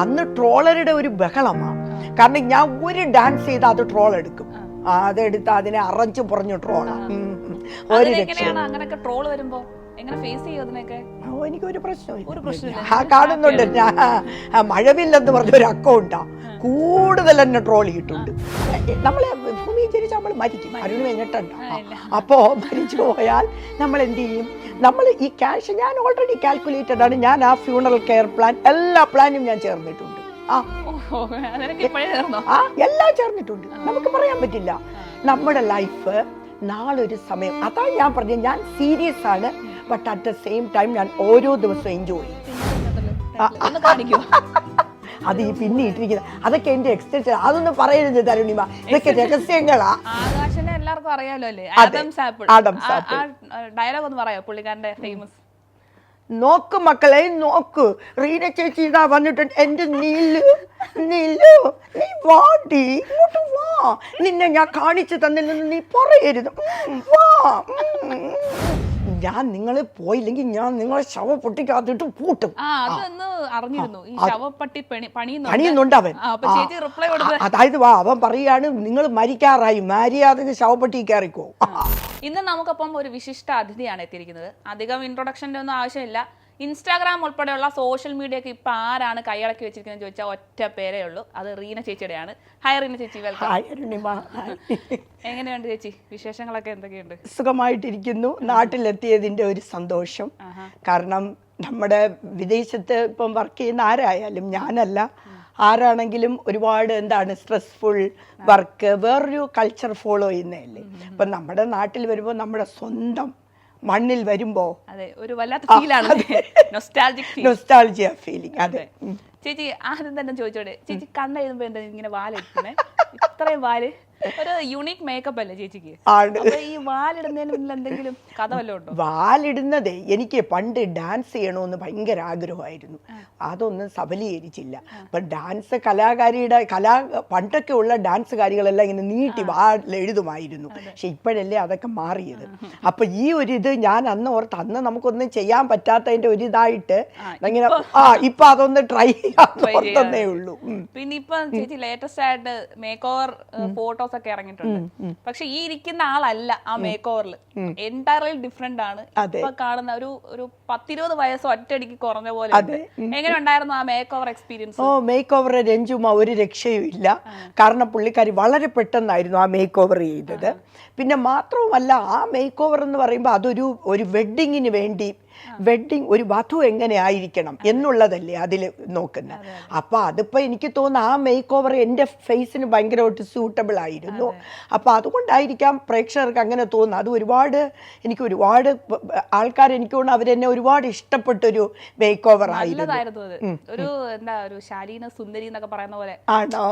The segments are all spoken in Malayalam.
അന്ന് ട്രോളറുടെ ഒരു ബഹളമാണ്. കാരണം ഞാൻ ഒരു ഡാൻസ് ചെയ്ത് അത് ട്രോൾ എടുക്കും. അതെടുത്ത് അതിനെ അറഞ്ഞു പുറഞ്ഞു ട്രോളാണ് ഒരു രക്ഷ അങ്ങനെയൊക്കെ ട്രോൾ വരുമ്പോ? എങ്ങനെ ഫേസ് ചെയ്യും അതിനൊക്കെ? ഓ, എനിക്കൊരു ഒരു പ്രശ്നമില്ല. കാണുന്നുണ്ട്. ഞാൻ ആ, മഴവില്ലെന്ന് പറഞ്ഞൊരു അക്കൗണ്ടാ. കൂടുതൽ എന്നെ ട്രോൾ ചെയ്തിട്ടുണ്ട്. നമ്മളെ ഭൂമി ജനിച്ച നമ്മൾ മരിക്കും. അരുണ് കഴിഞ്ഞിട്ടുണ്ട് അപ്പോ മരിച്ചു പോയാൽ നമ്മൾ എന്ത് ചെയ്യും? നമ്മൾ ഈ ക്യാഷ് ഞാൻ ഓൾറെഡി കാൽക്കുലേറ്റഡ് ആണ്. ഞാൻ ആ ഫ്യൂണറൽ കെയർ പ്ലാൻ എല്ലാ പ്ലാനും ഞാൻ ചേർന്നിട്ടുണ്ട്. ആ. ഓഹോ ഇപ്പോഴേ ചേർന്നോ? ആ എല്ലാം ചേർന്നിട്ടുണ്ട്. നമുക്ക് പറയാൻ പറ്റില്ല. നമ്മുടെ ലൈഫ് നാളൊരു സമയം. അതാ ഞാൻ പറഞ്ഞത് ഞാൻ സീരിയസ് ആണ് but at the same time ഞാൻ ഓരോ ദിവസവും എൻജോയ് അത് ഈ പിന്നെ ഇട്ടിരിക്കുന്നത്. അതൊക്കെ എന്റെ എക്സ്റ്റൻഷൻ അതൊന്നും പറയരുത് തരുണിമ. ഇതൊക്കെ രഹസ്യങ്ങളാ. ആകാശനെ എല്ലാവർക്കും അറിയാലോ അല്ലേ? സാപ്പിൾ ഡയലോഗ് ഒന്ന് പറയാം. പുള്ളിക്കാരന്റെ ഫേമസ് നോക്ക് മക്കളെ നോക്ക്. റീന ചേച്ചി ഇതാ വന്നിട്ടുണ്ട്. എന്റെ നീലു നീലു നീ വാടി ഇങ്ങോട്ട് വാ. നിന്നെ ഞാൻ കാണിച്ചു തന്നില്ലെന്ന് നീ പറയരുത്. വാ. ഞാൻ നിങ്ങൾ പോയില്ലെങ്കിൽ ഞാൻ നിങ്ങളെ ശവ പൊട്ടിക്കാത്തിട്ട് പൂട്ടും. ആ അതൊന്ന് അറിഞ്ഞിരുന്നു. ഈ ശവപ്പട്ടി പണിയുന്നുണ്ട്. അവൻ. അതായത് വാ അവൻ പറയാണ് നിങ്ങൾ മരിക്കാറായി മാരിയാതെ ശവപ്പെട്ടി കയറിക്കോ. ഇന്ന് നമുക്കപ്പം ഒരു വിശിഷ്ട അതിഥിയാണ് എത്തിയിരിക്കുന്നത്. അധികം ഇൻട്രൊഡക്ഷന്റെ ഒന്നും ആവശ്യമില്ല. ഇൻസ്റ്റാഗ്രാം ഉൾപ്പെടെയുള്ള സോഷ്യൽ മീഡിയ ഒക്കെ ഇപ്പൊ ആരാണ് കൈയടക്കി വെച്ചിരിക്കുന്നത് ചോദിച്ചാൽ ഒറ്റ പേരേ ഉള്ളൂ. അത് റീന ചേച്ചിയുടെയാണ്. ഹായ് റീന ചേച്ചി വെൽക്കം. എങ്ങനെയുണ്ട് ചേച്ചി? വിശേഷങ്ങളൊക്കെ എന്തൊക്കെയുണ്ട്? സുഖമായിട്ടിരിക്കുന്നു. നാട്ടിലെത്തിയതിന്റെ ഒരു സന്തോഷം. കാരണം നമ്മുടെ വിദേശത്ത് ഇപ്പം വർക്ക് ചെയ്യുന്ന ആരായാലും ഞാനല്ല. ആരാണെങ്കിലും ഒരുപാട് എന്താണ് സ്ട്രെസ്ഫുൾ വർക്ക് വേറൊരു കൾച്ചർ ഫോളോ ചെയ്യുന്നതല്ലേ. ഇപ്പം നമ്മുടെ നാട്ടിൽ വരുമ്പോൾ നമ്മുടെ സ്വന്തം മണ്ണിൽ വരുമ്പോ അതെ ഒരു വല്ലാത്ത ഫീലാണ് നൊസ്റ്റാൾജിയ ഫീലിംഗ് അതെ. ചേച്ചി ആദ്യം തന്നെ ചോദിച്ചോടെ. ചേച്ചി കണ്ണെഴുതുമ്പോ എന്താ ഇങ്ങനെ വാലിടുന്നേ ഇത്രയും വാൽ? ഒരു യൂണിക് മേക്കപ്പ് അല്ലേ ചേച്ചിക്ക്? ഈ വാലിടുന്നതിന് മുന്നിൽ എന്തെങ്കിലും കഥ വല്ലതും ഉണ്ടോ? വാലിടുന്നതേ എനിക്ക് പണ്ട് ഡാൻസ് ചെയ്യണമെന്ന് ഭയങ്കര ആഗ്രഹമായിരുന്നു. അതൊന്നും സബലീകരിച്ചില്ല. അപ്പൊ ഡാൻസ് കലാകാരിയുടെ കലാ പണ്ടൊക്കെ ഉള്ള ഡാൻസ് കാര്യങ്ങളെല്ലാം ഇങ്ങനെ നീട്ടി വാലെഴുതുമായിരുന്നു പക്ഷെ ഇപ്പോഴല്ലേ അതൊക്കെ മാറിയത്. അപ്പൊ ഈ ഒരു ഇത് ഞാൻ അന്ന് ഓർത്ത് അന്ന് നമുക്കൊന്നും ചെയ്യാൻ പറ്റാത്തതിന്റെ ഒരു ഇതായിട്ട് ഇങ്ങനെ ആ ഇപ്പൊ അതൊന്ന് ട്രൈ ചെയ്യാൻ ഓർത്തന്നേ ഉള്ളൂ. പിന്നെ ഇപ്പൊ ചേച്ചി ലേറ്റസ്റ്റ് ആയിട്ട് മേക്ക് ഓവർ ഫോട്ടോസ് ഒക്കെ ഇറങ്ങിയിട്ടുണ്ട്. പക്ഷെ ഈ ഇരിക്കുന്ന ആളല്ല ആ മേക്ക് ഓവറിൽ എന്റയർലി ഡിഫറെന്റ് ആണ്. ഇപ്പൊ കാണുന്ന ഒരു ഒരു പത്തിരുപത് വയസ്സ് ഒറ്റയടിക്ക് കുറഞ്ഞ പോലെ. എങ്ങനെ ഉണ്ടായിരുന്നു ആ മേക്ക് ഓവർ എക്സ്പീരിയൻസ് ഓ മേക്ക് ഓവർ രഞ്ജുമ ഒരു രക്ഷയും ഇല്ല. കാരണം പുള്ളിക്കാരി വളരെ പെട്ടെന്നായിരുന്നു ആ മേക്ക് ഓവർ ചെയ്തത് പിന്നെ മാത്രവുമല്ല ആ മേക്ക് ഓവർ എന്ന് പറയുമ്പോൾ അതൊരു ഒരു വെഡ്ഡിങ്ങിന് വേണ്ടി വെഡ്ഡിങ് ഒരു വധു എങ്ങനെ ആയിരിക്കണം എന്നുള്ളതല്ലേ അതിൽ നോക്കുന്നത് അപ്പോൾ അതിപ്പോൾ എനിക്ക് തോന്നുന്നു ആ മേക്ക് ഓവർ എന്റെ ഫേസിന് ഭയങ്കരമായിട്ട് സൂട്ടബിൾ ആയിരുന്നു. അപ്പോൾ അതുകൊണ്ടായിരിക്കാം പ്രേക്ഷകർക്ക് അങ്ങനെ തോന്നുന്നത് അത് ഒരുപാട് എനിക്ക് ഒരുപാട് ആൾക്കാർ എനിക്ക് തോന്നുന്നു അവരെന്നെ ഒരുപാട് ഇഷ്ടപ്പെട്ടൊരു മേക്ക് ഓവർ ആയിരുന്നു ഒരു എന്താ ഒരു ശാലീന സുന്ദരി എന്നൊക്കെ പറയുന്ന പോലെ. ആണോ?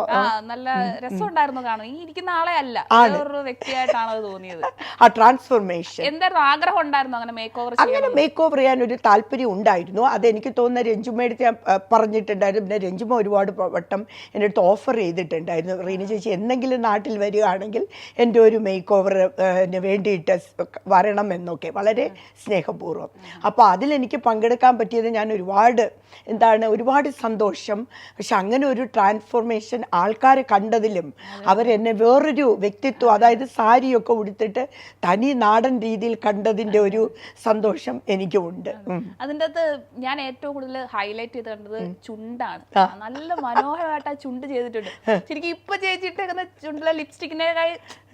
നല്ല രസമുണ്ടായിരുന്നു കാണും ഈ ഇരിക്കുന്ന ആളെ അല്ല. ഒരു വ്യക്തിയായിട്ടാണ് അത് തോന്നിയത്. ആ ട്രാൻസ്ഫോർമേഷൻ എന്തായിരുന്നു? ആഗ്രഹം ഉണ്ടായിരുന്നു അങ്ങനെ മേക്ക് ഓവർ അങ്ങനെ മേക്ക് ഓവർ ചെയ്യാൻ ഒരു താല്പര്യം ഉണ്ടായിരുന്നു. അതെനിക്ക് തോന്നുന്ന രഞ്ജുമ്മയുടെ ഞാൻ പറഞ്ഞിട്ടുണ്ടായിരുന്നു. പിന്നെ രഞ്ജുമ്മ ഒരുപാട് വട്ടം എന്റെ അടുത്ത് ഓഫർ ചെയ്തിട്ടുണ്ടായിരുന്നു. റീന ചേച്ചി എന്തെങ്കിലും നാട്ടിൽ വരികയാണെങ്കിൽ എന്റെ ഒരു മേക്ക് ഓവറിന് വേണ്ടിയിട്ട് വരണം എന്നൊക്കെ വളരെ സ്നേഹപൂർവം. അപ്പോൾ അതിലെനിക്ക് പങ്കെടുക്കാൻ പറ്റിയത് ഞാൻ ഒരുപാട് എന്താണ് ഒരുപാട് സന്തോഷം. പക്ഷെ അങ്ങനെ ഒരു ട്രാൻസ്ഫോർമേഷൻ ആൾക്കാരെ കണ്ടതിലും അവരെന്നെ വേറൊരു വ്യക്തിത്വം അതായത് സാരിയൊക്കെ ഉടുത്തിട്ട് തനി നാടൻ രീതിയിൽ കണ്ടതിന്റെ ഒരു സന്തോഷം എനിക്കുമുണ്ട് ഉം. അതിന്റെ അകത്ത് ഞാൻ ഏറ്റവും കൂടുതൽ ഹൈലൈറ്റ് ചെയ്ത് കണ്ടത് ചുണ്ടാണ്. നല്ല മനോഹരമായിട്ട് ആ ചുണ്ട് ചെയ്തിട്ടുണ്ട്. ശരിക്കും ഇപ്പൊ ചേച്ചിട്ടേക്കുന്ന ചുണ്ടിലെ ലിപ്സ്റ്റിക്കിന്റെ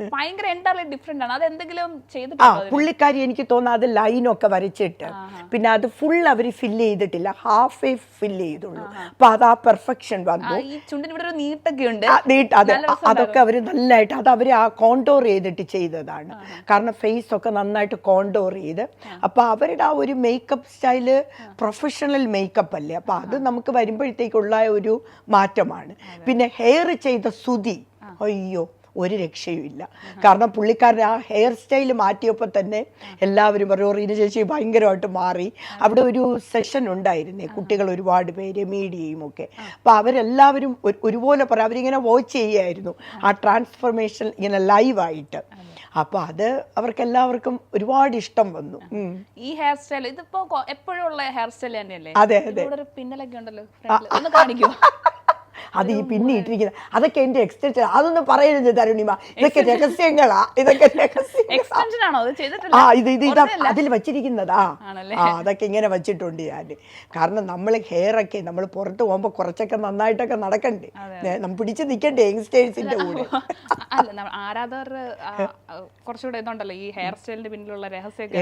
ഭയങ്കര എന്റർലി ഡിഫറെന്റ് ആണ്. അത് എന്തെങ്കിലും ആ ചെയ്തിട്ടുണ്ടോ അതിന്? പുള്ളിക്കാരി എനിക്ക് തോന്നുന്നു അത് ലൈനൊക്കെ വരച്ചിട്ട്. പിന്നെ അത് ഫുൾ അവർ ഫില്ല് ചെയ്തിട്ടില്ല. ഹാഫ് ഫില്ല് ചെയ്തുള്ളൂ. അപ്പൊ അത് ആ പെർഫെക്ഷൻ ആ, വന്നു ഈ ചുണ്ടിന് ഇവിടെ ഒരു നീട്ടൊക്കെ ഉണ്ട്. അതെ. അതൊക്കെ അവർ നല്ലതായിട്ട് അത് അവർ ആ കോണ്ടോർ ചെയ്തിട്ട് ചെയ്തതാണ്. കാരണം ഫേസ് ഒക്കെ നന്നായിട്ട് കോണ്ടോർ ചെയ്ത്. അപ്പൊ അവരുടെ ആ ഒരു മേക്കപ്പ് സ്റ്റൈൽ പ്രൊഫഷണൽ മേക്കപ്പ് അല്ലേ? അപ്പൊ അത് നമുക്ക് വരുമ്പോഴത്തേക്കുള്ള ഒരു മാറ്റമാണ്. പിന്നെ ഹെയർ ചെയ്ത സുതി. അയ്യോ. ഒരു രക്ഷയും ഇല്ല കാരണം പുള്ളിക്കാരൻ ആ ഹെയർ സ്റ്റൈൽ മാറ്റിയപ്പോൾ തന്നെ എല്ലാവരും പറയും റീന ചേച്ചി ഭയങ്കരമായിട്ട് മാറി. അവിടെ ഒരു സെഷൻ ഉണ്ടായിരുന്നേ കുട്ടികൾ ഒരുപാട് പേര് മീഡിയയും ഒക്കെ. അപ്പോൾ അവരെല്ലാവരും ഒരു- ഒരുപോലെ പറയും അവരിങ്ങനെ വാച്ച് ചെയ്യുമായിരുന്നു ആ ട്രാൻസ്ഫർമേഷൻ ഇങ്ങനെ ലൈവായിട്ട് അപ്പോൾ അത് അവർക്ക് എല്ലാവർക്കും ഒരുപാട് ഇഷ്ടം വന്നു. ഈ ഹെയർ സ്റ്റൈൽ ഇതിപ്പോ എപ്പോഴുള്ള എപ്പോഴും ഉള്ള ഹെയർ സ്റ്റൈൽ തന്നെയല്ലേ? അതെ അതെ. പിന്നലൊക്കെ ഉണ്ടല്ലോ ഒന്ന് കാണിക്കോ. അത് ഈ പിന്നെ ഇട്ടിരിക്കുന്നത് അതൊക്കെ എന്റെ എക്സ്റ്റൻഷൻ അതൊന്നും പറയരുത് തരുണിമ. ഇതൊക്കെ രഹസ്യങ്ങളാ. ഇതൊക്കെ രഹസ്യങ്ങളാ. ആ ഇത് ഇത് ഇതാ അതിൽ വച്ചിരിക്കുന്നതാ? ആ അതൊക്കെ ഇങ്ങനെ വെച്ചിട്ടുണ്ട് ഞാൻ. കാരണം നമ്മൾ ഹെയർ ഒക്കെ നമ്മൾ പുറത്ത് പോകുമ്പോൾ കുറച്ചൊക്കെ നന്നായിട്ടൊക്കെ നടക്കണ്ടേ? നമ്മ നമ്മൾ പിടിച്ചു നിൽക്കണ്ടേ യങ്സ്റ്റേഴ്സിന്റെ കൂടെ? അല്ല നമ്മ- ആരാധകരുടെ ആ, ആ, കുറച്ചുകൂടെ ഇതുണ്ടല്ലോ ഈ ഹെയർ സ്റ്റൈലിന്റെ പിന്നിലുള്ള രഹസ്യമൊക്കെ.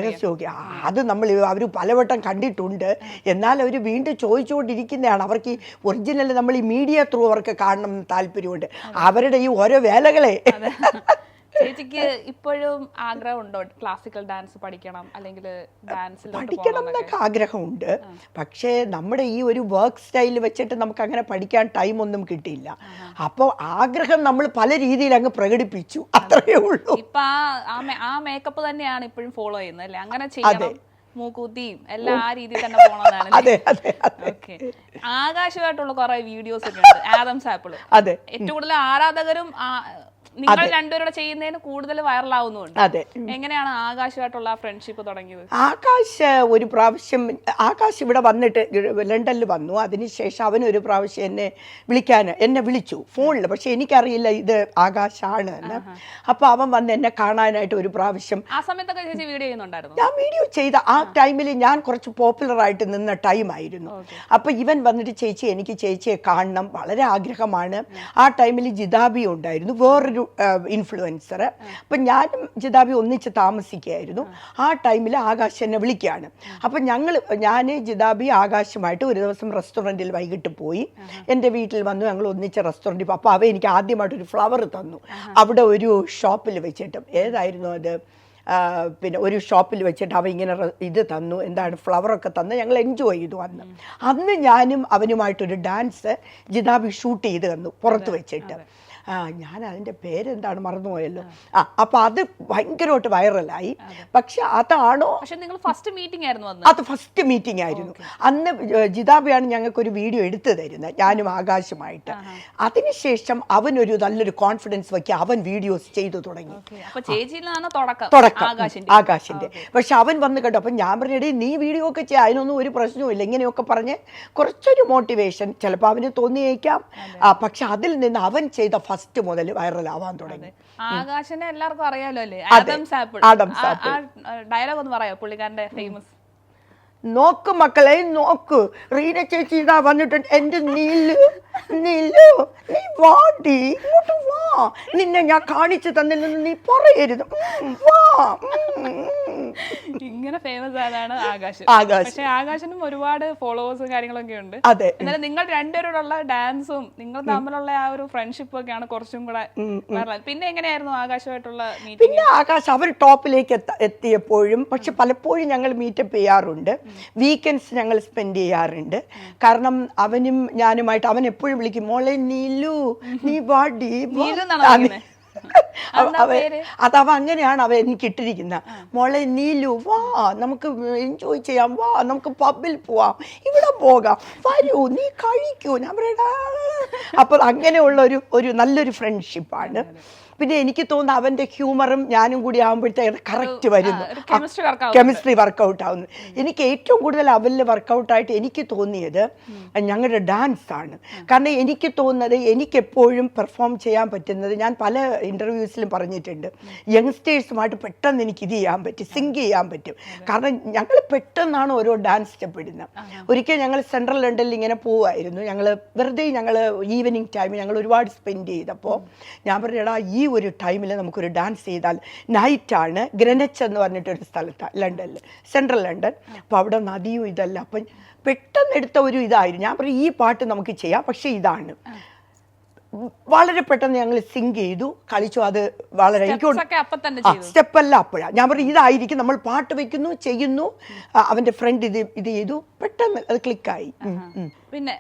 അത് നമ്മൾ അവർ പലവട്ടം കണ്ടിട്ടുണ്ട്. എന്നാൽ അവർ വീണ്ടും ചോദിച്ചുകൊണ്ടിരിക്കുന്നതാണ്. അവർക്ക് ഈ ഒറിജിനൽ നമ്മൾ ഈ മീഡിയ ത്രൂ അവർക്ക് കാണണം എന്ന് താല്പര്യമുണ്ട്. അവരുടെ ഈ ഓരോ വേലകളെ. ചേച്ചിക്ക് ഇപ്പോഴും ആഗ്രഹമുണ്ടോ? ക്ലാസിക്കൽ ഡാൻസ് പഠിക്കണം അല്ലെങ്കിൽ ഡാൻസ് പഠിക്കണം എന്നൊക്കെ? ആഗ്രഹമുണ്ട്. പക്ഷേ നമ്മുടെ ഈ ഒരു വർക്ക് സ്റ്റൈൽ വെച്ചിട്ട് നമുക്ക് അങ്ങനെ പഠിക്കാൻ ടൈം ഒന്നും കിട്ടിയില്ല. അപ്പോൾ ആഗ്രഹം നമ്മൾ പല രീതിയിൽ അങ്ങ് പ്രകടിപ്പിച്ചു. അത്രയേ ഉള്ളൂ. ഇപ്പൊ ആ മേക്കപ്പ് തന്നെയാണ് ഇപ്പോഴും ഫോളോ ചെയ്യുന്നത് അല്ലേ? അങ്ങനെ ചെയ്യണം. മൂക്കൂത്തിയും എല്ലാം ആ രീതിയിൽ തന്നെ പോകണമെന്നാണ് ആകാശമായിട്ടുള്ള കുറെ വീഡിയോസ് ഒക്കെ ഉണ്ട്. Adam's apple. അതെ. ഏറ്റവും കൂടുതൽ ആരാധകരും നിങ്ങൾ രണ്ടുപേരുടെ ചെയ്യുന്നതിന് കൂടുതൽ വൈറലാവുന്നുണ്ട്. അതെ. എങ്ങനെയാണ് ആകാശമായിട്ടുള്ള ഫ്രണ്ട്ഷിപ്പ് തുടങ്ങിയത്? ആകാശ് ഒരു പ്രാവശ്യം ആകാശ് ഇവിടെ വന്നിട്ട് ലണ്ടനിൽ വന്നു. അതിനുശേഷം അവൻ ഒരു പ്രാവശ്യം എന്നെ വിളിക്കാൻ എന്നെ വിളിച്ചു ഫോണിൽ. പക്ഷെ എനിക്കറിയില്ല ഇത് ആകാശാണ് എന്ന്. അപ്പോൾ അവൻ വന്ന് എന്നെ കാണാനായിട്ട് ഒരു പ്രാവശ്യം ആ സമയത്തൊക്കെ ചേച്ചി വീഡിയോ ചെയ്യുന്നുണ്ടായിരുന്നു? ഞാൻ വീഡിയോ ചെയ്ത ആ ടൈമിൽ ഞാൻ കുറച്ച് പോപ്പുലർ ആയിട്ട് നിന്ന ടൈമായിരുന്നു അപ്പൊ ഇവൻ വന്നിട്ട് ചേച്ചി എനിക്ക് ചേച്ചിയെ കാണണം. വളരെ ആഗ്രഹമാണ്. ആ ടൈമിൽ ജിതാബി ഉണ്ടായിരുന്നു. വേറൊരു ഇൻഫ്ലുവൻസർ അപ്പം ഞാനും ജിതാബി ഒന്നിച്ച് താമസിക്കുകയായിരുന്നു. ആ ടൈമിൽ ആകാശ് എന്നെ വിളിക്കുകയാണ്. അപ്പം ഞങ്ങൾ ഞാൻ ജിതാബി ആകാശുമായിട്ട് ഒരു ദിവസം റെസ്റ്റോറന്റിൽ വൈകിട്ട് പോയി. എന്റെ വീട്ടിൽ വന്നു ഞങ്ങൾ ഒന്നിച്ച് റെസ്റ്റോറന്റിൽ പോയി. അപ്പോൾ അവ എനിക്ക് ആദ്യമായിട്ടൊരു ഫ്ലവർ തന്നു. അവിടെ ഒരു ഷോപ്പിൽ വെച്ചിട്ട്. ഏതായിരുന്നു അത്? പിന്നെ ഒരു ഷോപ്പിൽ വെച്ചിട്ട് അവ ഇങ്ങനെ ഇത് തന്നു. എന്താണ് ഫ്ലവറൊക്കെ തന്ന്. ഞങ്ങൾ എൻജോയ് ചെയ്തു അന്ന്. അന്ന് ഞാനും അവനുമായിട്ടൊരു ഡാൻസ് ജിതാബി ഷൂട്ട് ചെയ്ത് തന്നു. പുറത്ത് വെച്ചിട്ട്. ആ ഞാൻ അതിന്റെ പേരെന്താണ് മറന്നുപോയല്ലോ. ആ. അപ്പോൾ അത് ഭയങ്കരമായിട്ട് വൈറലായി. പക്ഷെ അതാണോ? പക്ഷെ നിങ്ങൾ ഫസ്റ്റ് മീറ്റിംഗ് ആയിരുന്നു അത് ഫസ്റ്റ് മീറ്റിംഗ് ആയിരുന്നു. അന്ന് ജിതാബിയാണ് ഞങ്ങൾക്ക് ഒരു വീഡിയോ എടുത്തു തരുന്നത്. ഞാനും ആകാശമായിട്ട്. അതിനുശേഷം അവനൊരു നല്ലൊരു കോൺഫിഡൻസ് വയ്ക്കുക അവൻ വീഡിയോസ് ചെയ്തു തുടങ്ങി. തുടക്കം. ആകാശിന്റെ. പക്ഷെ അവൻ വന്ന് കേട്ടോ അപ്പം ഞാൻ പറഞ്ഞു നീ വീഡിയോ ഒക്കെ ചെയ്യാം അതിനൊന്നും ഒരു പ്രശ്നവുമില്ല ഇങ്ങനെയൊക്കെ പറഞ്ഞ് കുറച്ചൊരു മോട്ടിവേഷൻ ചിലപ്പോൾ അവന് തോന്നിയേക്കാം. പക്ഷെ അതിൽ നിന്ന് അവൻ ചെയ്ത ഫസ്റ്റ് മുതൽ വൈറലാവാൻ തുടങ്ങി. ആകാശനെ എല്ലാവർക്കും അറിയാലോ അല്ലേ? Apple apple. ഡയലോഗ് ഒന്ന് പറയാം പുള്ളിക്കാരന്റെ ഫേമസ് നോക്ക് മക്കളെ നോക്ക്. റീന ചേച്ചി ഇതാ വന്നിട്ടുണ്ട് എന്റെ നീലു നീലു നീ വാടി ഇങ്ങോട്ട് വാ. നിന്നെ ഞാൻ കാണിച്ചു തന്നില്ലെന്ന് നീ പറയരുത്. വാ. ഇങ്ങനെ ഫേമസ് ആയതാണ് ആകാശ്. ആകാശ്. പക്ഷെ ആകാശനും ഒരുപാട് ഫോളോവേഴ്സും കാര്യങ്ങളൊക്കെ ഉണ്ട്. അതെ. എന്നാലും നിങ്ങൾ രണ്ടുപേരോടുള്ള ഡാൻസും നിങ്ങൾ തമ്മിലുള്ള ആ ഒരു ഫ്രണ്ട്ഷിപ്പ് ഒക്കെയാണ് കുറച്ചും കൂടെ പിന്നെ എങ്ങനെയായിരുന്നു ആകാശമായിട്ടുള്ള പിന്നെ ആകാശ് അവർ ടോപ്പിലേക്ക് എത്തിയപ്പോഴും പക്ഷെ പലപ്പോഴും ഞങ്ങൾ മീറ്റപ്പ് ചെയ്യാറുണ്ട്. വീക്കെൻഡ്സ് ഞങ്ങൾ സ്പെൻഡ് ചെയ്യാറുണ്ട്. കാരണം അവനും ഞാനുമായിട്ട് അവൻ എപ്പോഴും വിളിക്കും മോളെ നീലു നീ വാടി വാ." നീലു എന്നാണോ ആ, വിളിക്കുന്നെ? അവ- അവ- അതവ അങ്ങനെയാണ് അവ എനിക്ക് ഇട്ടിരിക്കുന്നത് മോളെ നീലു വാ നമുക്ക് എൻജോയ് ചെയ്യാം വാ നമുക്ക് പബ്ബിൽ പോവാം ഇവിടെ പോകാം. വരൂ നീ കഴിക്കൂ ഞാൻ പറയടാ അപ്പോൾ അങ്ങനെയുള്ള ഒരു ഒരു നല്ലൊരു ഫ്രണ്ട്ഷിപ്പാണ് പിന്നെ എനിക്ക് തോന്നുന്നു അവന്റെ ഹ്യൂമറും ഞാനും കൂടി ആകുമ്പോഴത്തേക്ക് കറക്റ്റ് വരുന്നു. കെമിസ്ട്രി വർക്കൗട്ട് ആവുന്നു. എനിക്ക് ഏറ്റവും കൂടുതൽ അവരിൽ വർക്കൗട്ടായിട്ട് എനിക്ക് തോന്നിയത് ഞങ്ങളുടെ ഡാൻസ് ആണ്. കാരണം എനിക്ക് തോന്നുന്നത് എനിക്ക് എപ്പോഴും പെർഫോം ചെയ്യാൻ പറ്റുന്നത് ഞാൻ പല ഇന്റർവ്യൂസിലും പറഞ്ഞിട്ടുണ്ട്. യങ്സ്റ്റേഴ്സുമായിട്ട് പെട്ടെന്ന് എനിക്ക് ഇത് ചെയ്യാൻ പറ്റും സിങ്ക് ചെയ്യാൻ പറ്റും. കാരണം ഞങ്ങൾ പെട്ടെന്നാണ് ഓരോ ഡാൻസ് സ്റ്റെപ്പ് ഇടുന്നത് ഒരിക്കൽ ഞങ്ങൾ സെൻട്രൽ ലണ്ടനിൽ ഇങ്ങനെ പോവായിരുന്നു. ഞങ്ങൾ വെറുതെ ഞങ്ങൾ ഈവനിങ് ടൈമിൽ ഞങ്ങൾ ഒരുപാട് സ്പെൻഡ് ചെയ്തപ്പോൾ ഞാൻ പറഞ്ഞടാ ഈ ഒരു ടൈമിൽ നമുക്കൊരു ഡാൻസ് ചെയ്താൽ നൈറ്റാണ് ഗ്രനച്ച് എന്ന് പറഞ്ഞിട്ടൊരു സ്ഥലത്താണ് ലണ്ടനിൽ സെൻട്രൽ ലണ്ടൻ. അപ്പോൾ അവിടെ നദിയും ഇതല്ല. അപ്പം പെട്ടെന്ന് എടുത്ത ഒരു ഇതായിരുന്നു. ഞാൻ പറയും ഈ പാട്ട് നമുക്ക് ചെയ്യാം. പക്ഷേ ഇതാണ്. വളരെ പെട്ടെന്ന് ഞങ്ങൾ സിങ്ക് ചെയ്തു. കളിച്ചു. അത് വളരെ എനിക്ക് ചെയ്തു. സ്റ്റെപ്പ് അല്ല അപ്പോഴാണ് ഞാൻ പറഞ്ഞു ഇതായിരിക്കും. നമ്മൾ പാട്ട് വെക്കുന്നു ചെയ്യുന്നു. അവന്റെ ഫ്രണ്ട് ഇത് ഇത് ചെയ്തു. പെട്ടെന്ന് അത് ക്ലിക്കായി. പിന്നെ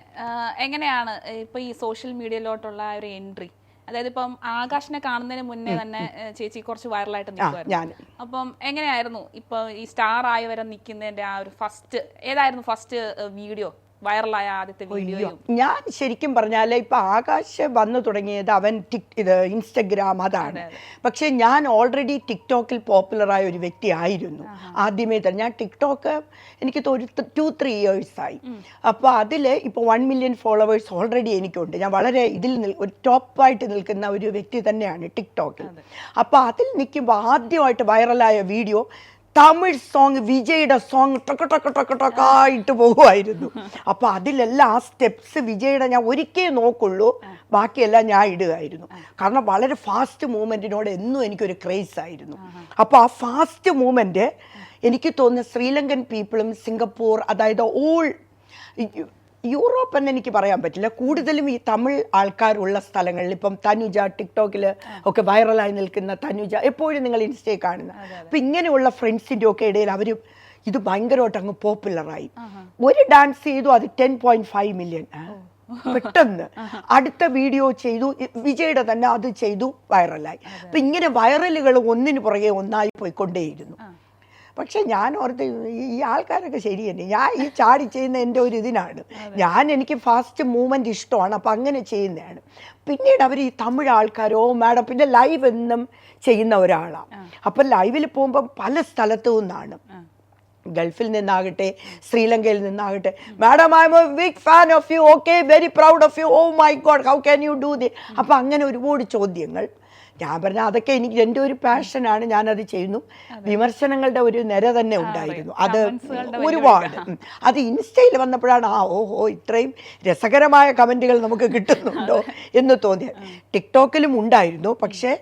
എങ്ങനെയാണ് ഇപ്പൊ ഈ സോഷ്യൽ മീഡിയയിലോട്ടുള്ള ഒരു എൻട്രി? അതായത് ഇപ്പം ആകാശിനെ കാണുന്നതിന് മുന്നേ തന്നെ ചേച്ചി കുറച്ച് വൈറലായിട്ട് നിൽക്കുവായിരുന്നു. നിൽക്കുമായിരുന്നു അപ്പം എങ്ങനെയായിരുന്നു ഇപ്പൊ ഈ സ്റ്റാർ ആയി വരെ നിൽക്കുന്നതിന്റെ ആ ഒരു ഫസ്റ്റ് ഏതായിരുന്നു ഫസ്റ്റ് വീഡിയോ? വൈറലായ ആദ്യത്തെ വീഡിയോ ഞാൻ ശരിക്കും പറഞ്ഞാൽ ഇപ്പൊ ആകാശ് വന്നു തുടങ്ങിയത് അവൻ ടിക് ഇത് ഇൻസ്റ്റഗ്രാം അതാണ്. പക്ഷെ ഞാൻ ഓൾറെഡി ടിക്ടോക്കിൽ പോപ്പുലറായ ഒരു വ്യക്തി ആയിരുന്നു. ആദ്യമേ തന്നെ. ഞാൻ ടിക്ടോക്ക് എനിക്ക് ഒരു ടു ത്രീ ഇയേഴ്സ് ആയി. അപ്പോൾ അതിൽ ഇപ്പോൾ വൺ മില്യൺ ഫോളോവേഴ്സ് ഓൾറെഡി എനിക്കുണ്ട്. ഞാൻ വളരെ ഇതിൽ ഒരു ടോപ്പായിട്ട് നിൽക്കുന്ന ഒരു വ്യക്തി തന്നെയാണ് ടിക്ടോക്കിൽ. അപ്പോൾ അതിൽ നിൽക്കുമ്പോൾ ആദ്യമായിട്ട് വൈറലായ വീഡിയോ തമിഴ് സോങ് വിജയുടെ സോങ് ടൊക്ക ടൊക്ക ടൊക്ക ടൊക്കായിട്ട് പോകുമായിരുന്നു. അപ്പോൾ അതിലെല്ലാം ആ സ്റ്റെപ്സ് വിജയുടെ ഞാൻ ഒരിക്കേ നോക്കുള്ളൂ. ബാക്കിയെല്ലാം ഞാൻ ഇടുകയായിരുന്നു. കാരണം വളരെ ഫാസ്റ്റ് മൂവ്മെന്റിനോട് എന്നും എനിക്കൊരു ക്രേസ് ആയിരുന്നു. അപ്പോൾ ആ ഫാസ്റ്റ് മൂവ്മെന്റ് എനിക്ക് തോന്നുന്ന ശ്രീലങ്കൻ പീപ്പിളും സിംഗപ്പൂർ അതായത് ഓൾ യൂറോപ്പ് എന്ന് എനിക്ക് പറയാൻ പറ്റില്ല. കൂടുതലും ഈ തമിഴ് ആൾക്കാരുള്ള സ്ഥലങ്ങളിൽ ഇപ്പം തനുജ ടിക്ടോക്കിൽ ഒക്കെ വൈറലായി നിൽക്കുന്ന തനുജ എപ്പോഴും നിങ്ങൾ ഇൻസ്റ്റയിൽ കാണുന്ന. അപ്പം ഇങ്ങനെയുള്ള ഫ്രണ്ട്സിന്റെ ഒക്കെ ഇടയിൽ അവർ ഇത് ഭയങ്കരമായിട്ട് അങ്ങ് പോപ്പുലറായി. ഒരു ഡാൻസ് ചെയ്തു അത് ടെൻ പോയിന്റ് ഫൈവ് മില്യൺ. പെട്ടെന്ന് അടുത്ത വീഡിയോ ചെയ്തു വിജയുടെ തന്നെ അത് ചെയ്തു വൈറലായി. അപ്പം ഇങ്ങനെ വൈറലുകൾ ഒന്നിനു പുറകെ ഒന്നായി പോയിക്കൊണ്ടേയിരുന്നു. പക്ഷെ ഞാൻ ഓർത്ത് ഈ- ആൾക്കാരൊക്കെ ശരി തന്നെ ഞാൻ ഈ ചാടി ചെയ്യുന്ന എന്റെ ഒരു ഇതിനാണ്. ഞാൻ എനിക്ക് ഫാസ്റ്റ് മൂവ്മെന്റ് ഇഷ്ടമാണ് അപ്പം അങ്ങനെ ചെയ്യുന്നതാണ്. പിന്നീട് അവർ ഈ തമിഴ് ആൾക്കാരോ മാഡം പിന്നെ ലൈവ് എന്നും ചെയ്യുന്ന ഒരാളാണ് അപ്പം ലൈവിൽ പോകുമ്പോൾ പല സ്ഥലത്തു നിന്നാണ്. ഗൾഫിൽ നിന്നാകട്ടെ ശ്രീലങ്കയിൽ നിന്നാകട്ടെ. Madam I am a big fan of you okay very proud of you oh my god how can you do the അപ്പം അങ്ങനെ ഒരുപാട് ചോദ്യങ്ങൾ. ഞാൻ പറഞ്ഞ അതൊക്കെ എനിക്ക് എന്റെ ഒരു പാഷനാണ് ഞാനത് ചെയ്യുന്നു. വിമർശനങ്ങളുടെ ഒരു നിര തന്നെ ഉണ്ടായിരുന്നു. അത്. ഒരുപാട്. അത് ഇൻസ്റ്റയിൽ വന്നപ്പോഴാണ് ആ ഓഹോ ഇത്രയും രസകരമായ കമന്റുകൾ നമുക്ക് കിട്ടുന്നുണ്ടോ എന്ന് തോന്നിയത്. ടിക്ടോക്കിലും ഉണ്ടായിരുന്നു പക്ഷേ